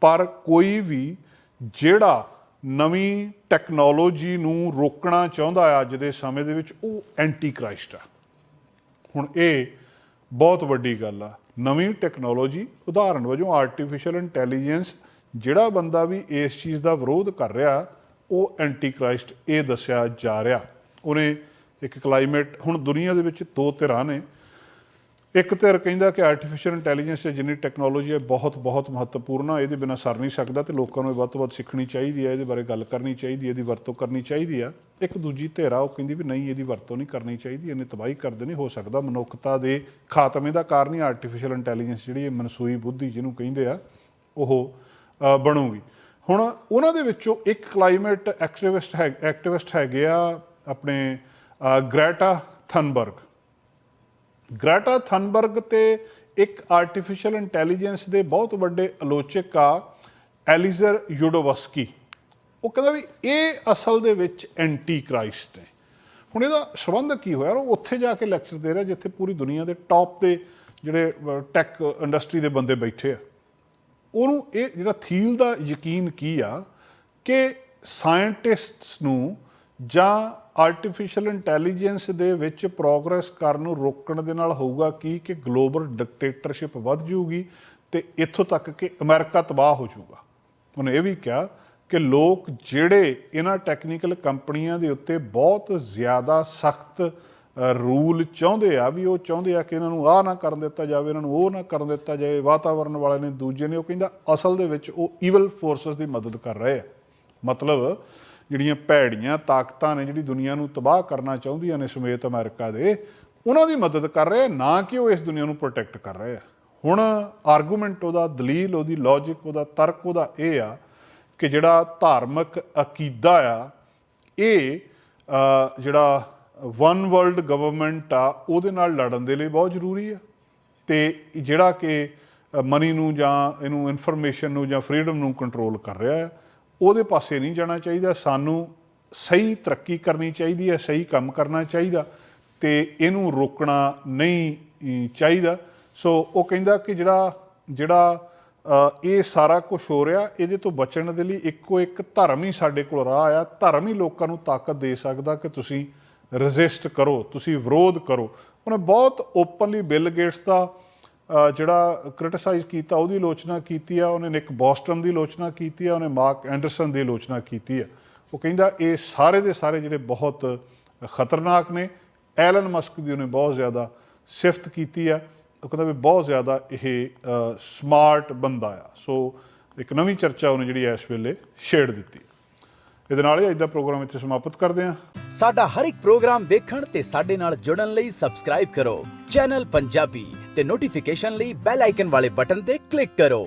ਪਰ ਕੋਈ ਵੀ ਜਿਹੜਾ ਨਵੀਂ ਟੈਕਨੋਲੋਜੀ ਨੂੰ ਰੋਕਣਾ ਚਾਹੁੰਦਾ ਆ ਅੱਜ ਦੇ ਸਮੇਂ ਦੇ ਵਿੱਚ, ਉਹ ਐਂਟੀ ਕ੍ਰਾਈਸਟ ਆ। ਹੁਣ ਇਹ ਬਹੁਤ ਵੱਡੀ ਗੱਲ ਆ। ਨਵੀਂ ਟੈਕਨੋਲੋਜੀ ਉਦਾਹਰਣ ਵਜੋਂ ਆਰਟੀਫੀਸ਼ੀਅਲ ਇੰਟੈਲੀਜੈਂਸ ਜਿਹੜਾ ਬੰਦਾ ਵੀ ਇਸ ਚੀਜ਼ ਦਾ ਵਿਰੋਧ ਕਰ ਰਿਹਾ, ਉਹ ਐਂਟੀ ਕ੍ਰਾਈਸਟ ਇਹ ਦੱਸਿਆ ਜਾ ਰਿਹਾ। ਉਹਨੇ ਇੱਕ ਕਲਾਈਮੇਟ ਹੁਣ ਦੁਨੀਆ ਦੇ ਵਿੱਚ ਦੋ ਧਿਰਾਂ ਨੇ ਇੱਕ ਧਿਰ ਕਹਿੰਦਾ ਕਿ ਆਰਟੀਫੀਸ਼ੀਅਲ ਇੰਟੈਲੀਜੈਂਸ ਤੇ ਜਿੰਨੀ ਟੈਕਨੋਲੋਜੀ ਹੈ, ਬਹੁਤ ਬਹੁਤ ਮਹੱਤਵਪੂਰਨ ਆ। ਇਹਦੇ ਬਿਨਾਂ ਸਰ ਨਹੀਂ ਸਕਦਾ ਤੇ ਲੋਕਾਂ ਨੂੰ ਇਹ ਵੱਧ ਤੋਂ ਵੱਧ ਸਿੱਖਣੀ ਚਾਹੀਦੀ ਹੈ ਇਹਦੇ ਬਾਰੇ ਗੱਲ ਕਰਨੀ ਚਾਹੀਦੀ ਹੈ ਇਹਦੀ ਵਰਤੋਂ ਕਰਨੀ ਚਾਹੀਦੀ ਆ। ਇੱਕ ਦੂਜੀ ਧਿਰ ਆ, ਉਹ ਕਹਿੰਦੀ ਵੀ ਨਹੀਂ, ਇਹਦੀ ਵਰਤੋਂ ਨਹੀਂ ਕਰਨੀ ਚਾਹੀਦੀ ਇਹਨੇ ਤਬਾਹੀ ਕਰ ਦੇਣੀ ਹੋ ਸਕਦਾ ਮਨੁੱਖਤਾ ਦੇ ਖਾਤਮੇ ਦਾ ਕਾਰਨ ਹੀ ਆਰਟੀਫੀਸ਼ੀਅਲ ਇੰਟੈਲੀਜੈਂਸ ਜਿਹੜੀ ਇਹ ਮਨਸੂਈ ਬੁੱਧੀ ਜਿਹਨੂੰ ਕਹਿੰਦੇ ਆ, ਉਹ ਬਣੂਗੀ। ਹੁਣ ਉਹਨਾਂ ਦੇ ਵਿੱਚੋਂ ਇੱਕ ਕਲਾਈਮੇਟ ਐਕਟਿਵਿਸਟ ਹੈ ਐਕਟਿਵਿਸਟ ਹੈਗੇ ਆ ਆਪਣੇ ਗ੍ਰੈਟਾ ਥਨਬਰਗ। ਗ੍ਰੈਟਾ ਥਨਬਰਗ ਤੇ ਇੱਕ ਆਰਟੀਫੀਸ਼ੀਅਲ ਇੰਟੈਲੀਜੈਂਸ ਦੇ ਬਹੁਤ ਵੱਡੇ ਆਲੋਚਕ ਆ, ਐਲੀਜ਼ਰ ਯੂਡੋਵਸਕੀ। ਉਹ ਕਹਿੰਦਾ ਵੀ ਇਹ ਅਸਲ ਦੇ ਵਿੱਚ ਐਂਟੀ ਕ੍ਰਾਈਸਟ ਨੇ। ਹੁਣ ਇਹਦਾ ਸਬੰਧ ਕੀ ਹੋਇਆ? ਉਹ ਉੱਥੇ ਜਾ ਕੇ ਲੈਕਚਰ ਦੇ ਰਿਹਾ ਜਿੱਥੇ ਪੂਰੀ ਦੁਨੀਆ ਦੇ ਟੌਪ ਦੇ ਜਿਹੜੇ ਟੈਕ ਇੰਡਸਟਰੀ ਦੇ ਬੰਦੇ ਬੈਠੇ ਆ। ਉਹਨੂੰ ਇਹ ਜਿਹੜਾ ਥੀਲ ਦਾ ਯਕੀਨ ਕੀ ਆ ਕਿ ਸਾਇੰਟਿਸਟਸ ਨੂੰ ਜਾਂ ਆਰਟੀਫੀਸ਼ੀਅਲ ਇੰਟੈਲੀਜੈਂਸ ਦੇ ਵਿੱਚ ਪ੍ਰੋਗਰੈਸ ਕਰਨ ਨੂੰ ਰੋਕਣ ਦੇ ਨਾਲ ਹੋਊਗਾ ਕੀ? ਕਿ ਗਲੋਬਲ ਡਿਕਟੇਟਰਸ਼ਿਪ ਵੱਧ ਜਾਊਗੀ ਤੇ ਇੱਥੋਂ ਤੱਕ ਕਿ ਅਮਰੀਕਾ ਤਬਾਹ ਹੋ ਜਾਊਗਾ। ਉਹਨੇ ਇਹ ਵੀ ਕਿਹਾ ਕਿ ਲੋਕ ਜਿਹੜੇ ਇਹਨਾਂ ਟੈਕਨੀਕਲ ਕੰਪਨੀਆਂ ਦੇ ਉੱਤੇ ਬਹੁਤ ਜ਼ਿਆਦਾ ਸਖਤ ਰੂਲ ਚਾਹੁੰਦੇ ਆ ਵੀ ਉਹ ਚਾਹੁੰਦੇ ਆ ਕਿ ਇਹਨਾਂ ਨੂੰ ਆਹ ਨਾ ਕਰਨ ਦਿੱਤਾ ਜਾਵੇ, ਇਹਨਾਂ ਨੂੰ ਉਹ ਨਾ ਕਰਨ ਦਿੱਤਾ ਜਾਵੇ ਵਾਤਾਵਰਣ ਵਾਲੇ ਨੇ ਦੂਜੇ ਨੇ, ਉਹ ਕਹਿੰਦਾ ਅਸਲ ਦੇ ਵਿੱਚ ਉਹ ਈਵਲ ਫੋਰਸਸ ਦੀ ਮਦਦ ਕਰ ਰਹੇ ਆ। ਮਤਲਬ ਜਿਹੜੀਆਂ ਭੈੜੀਆਂ ਤਾਕਤਾਂ ਨੇ ਜਿਹੜੀ ਦੁਨੀਆ ਨੂੰ ਤਬਾਹ ਕਰਨਾ ਚਾਹੁੰਦੀਆਂ ਨੇ ਸਮੇਤ ਅਮਰੀਕਾ ਦੇ, ਉਹਨਾਂ ਦੀ ਮਦਦ ਕਰ ਰਹੇ ਆ, ਨਾ ਕਿ ਉਹ ਇਸ ਦੁਨੀਆ ਨੂੰ ਪ੍ਰੋਟੈਕਟ ਕਰ ਰਹੇ ਆ। ਹੁਣ ਆਰਗੂਮੈਂਟ ਉਹਦਾ, ਦਲੀਲ ਉਹਦੀ ਲੌਜੀਕ ਉਹਦਾ, ਤਰਕ ਉਹਦਾ ਇਹ ਆ ਕਿ ਜਿਹੜਾ ਧਾਰਮਿਕ ਅਕੀਦਾ ਆ, ਇਹ ਜਿਹੜਾ ਵਨ ਵਰਲਡ ਗਵਰਨਮੈਂਟ ਆ, ਉਹਦੇ ਨਾਲ ਲੜਨ ਦੇ ਲਈ ਬਹੁਤ ਜ਼ਰੂਰੀ ਆ। ਤੇ ਜਿਹੜਾ ਕਿ ਮਨੀ ਨੂੰ ਜਾਂ ਇਹਨੂੰ ਇਨਫੋਰਮੇਸ਼ਨ ਨੂੰ ਜਾਂ ਫਰੀडम ਨੂੰ ਕੰਟਰੋਲ ਕਰ ਰਿਹਾ ਹੈ ਉਹਦੇ ਪਾਸੇ ਨਹੀਂ ਜਾਣਾ ਚਾਹੀਦਾ। ਸਾਨੂੰ ਸਹੀ ਤਰੱਕੀ ਕਰਨੀ ਚਾਹੀਦੀ ਹੈ, ਸਹੀ ਕੰਮ ਕਰਨਾ ਚਾਹੀਦਾ ਤੇ ਇਹਨੂੰ ਰੋਕਣਾ ਨਹੀਂ ਚਾਹੀਦਾ। ਸੋ ਉਹ ਕਹਿੰਦਾ ਕਿ ਜਿਹੜਾ ਜਿਹੜਾ ਇਹ ਸਾਰਾ ਕੁਝ ਹੋ ਰਿਹਾ, ਇਹਦੇ ਤੋਂ ਬਚਣ ਦੇ ਲਈ ਇੱਕੋ ਇੱਕ ਧਰਮ ਹੀ ਸਾਡੇ ਕੋਲ ਰਾਹ ਆ ਧਰਮ ਹੀ ਲੋਕਾਂ ਨੂੰ ਤਾਕਤ ਦੇ ਸਕਦਾ ਕਿ ਤੁਸੀਂ ਰੈਜ਼ਿਸਟ ਕਰੋ, ਤੁਸੀਂ ਵਿਰੋਧ ਕਰੋ। ਉਹਨੇ ਬਹੁਤ ਓਪਨਲੀ ਬਿਲ ਗੇਟਸ ਦਾ ਜਿਹੜਾ ਕ੍ਰਿਟਿਸਾਈਜ਼ ਕੀਤਾ, ਉਹਦੀ ਆਲੋਚਨਾ ਕੀਤੀ ਆ, ਉਹਨੇ ਨਿਕ ਬੋਸਟਨ ਦੀ ਆਲੋਚਨਾ ਕੀਤੀ ਆ, ਉਹਨੇ ਮਾਰਕ ਐਂਡਰਸਨ ਦੀ ਆਲੋਚਨਾ ਕੀਤੀ ਆ। ਉਹ ਕਹਿੰਦਾ ਇਹ ਸਾਰੇ ਦੇ ਸਾਰੇ ਜਿਹੜੇ ਬਹੁਤ ਖਤਰਨਾਕ ਨੇ, ਐਲਨ ਮਸਕ ਦੀ ਉਹਨੇ ਬਹੁਤ ਜ਼ਿਆਦਾ ਸਿਫਤ ਕੀਤੀ ਆ। ਉਹ ਕਹਿੰਦਾ ਵੀ ਬਹੁਤ ਜ਼ਿਆਦਾ ਇਹ ਸਮਾਰਟ ਬੰਦਾ ਆ। ਸੋ ਇੱਕ ਨਵੀਂ ਚਰਚਾ ਉਹਨੇ ਜਿਹੜੀ ਇਸ ਵੇਲੇ ਛੇੜ ਦਿੱਤੀ। ਇਹਦੇ ਨਾਲ ਹੀ ਅੱਜ ਦਾ ਪ੍ਰੋਗਰਾਮ ਇੱਥੇ ਸਮਾਪਤ ਕਰਦੇ ਹਾਂ। ਸਾਡਾ ਹਰ ਇੱਕ ਪ੍ਰੋਗਰਾਮ ਦੇਖਣ ਤੇ ਸਾਡੇ ਨਾਲ ਜੁੜਨ ਲਈ ਸਬਸਕ੍ਰਾਈਬ ਕਰੋ। ਚੈਨਲ ਪੰਜਾਬੀ ਤੇ ਨੋਟੀਫਿਕੇਸ਼ਨ ਲਈ ਬੈਲ ਆਈਕਨ ਵਾਲੇ ਬਟਨ ਤੇ ਕਲਿੱਕ ਕਰੋ।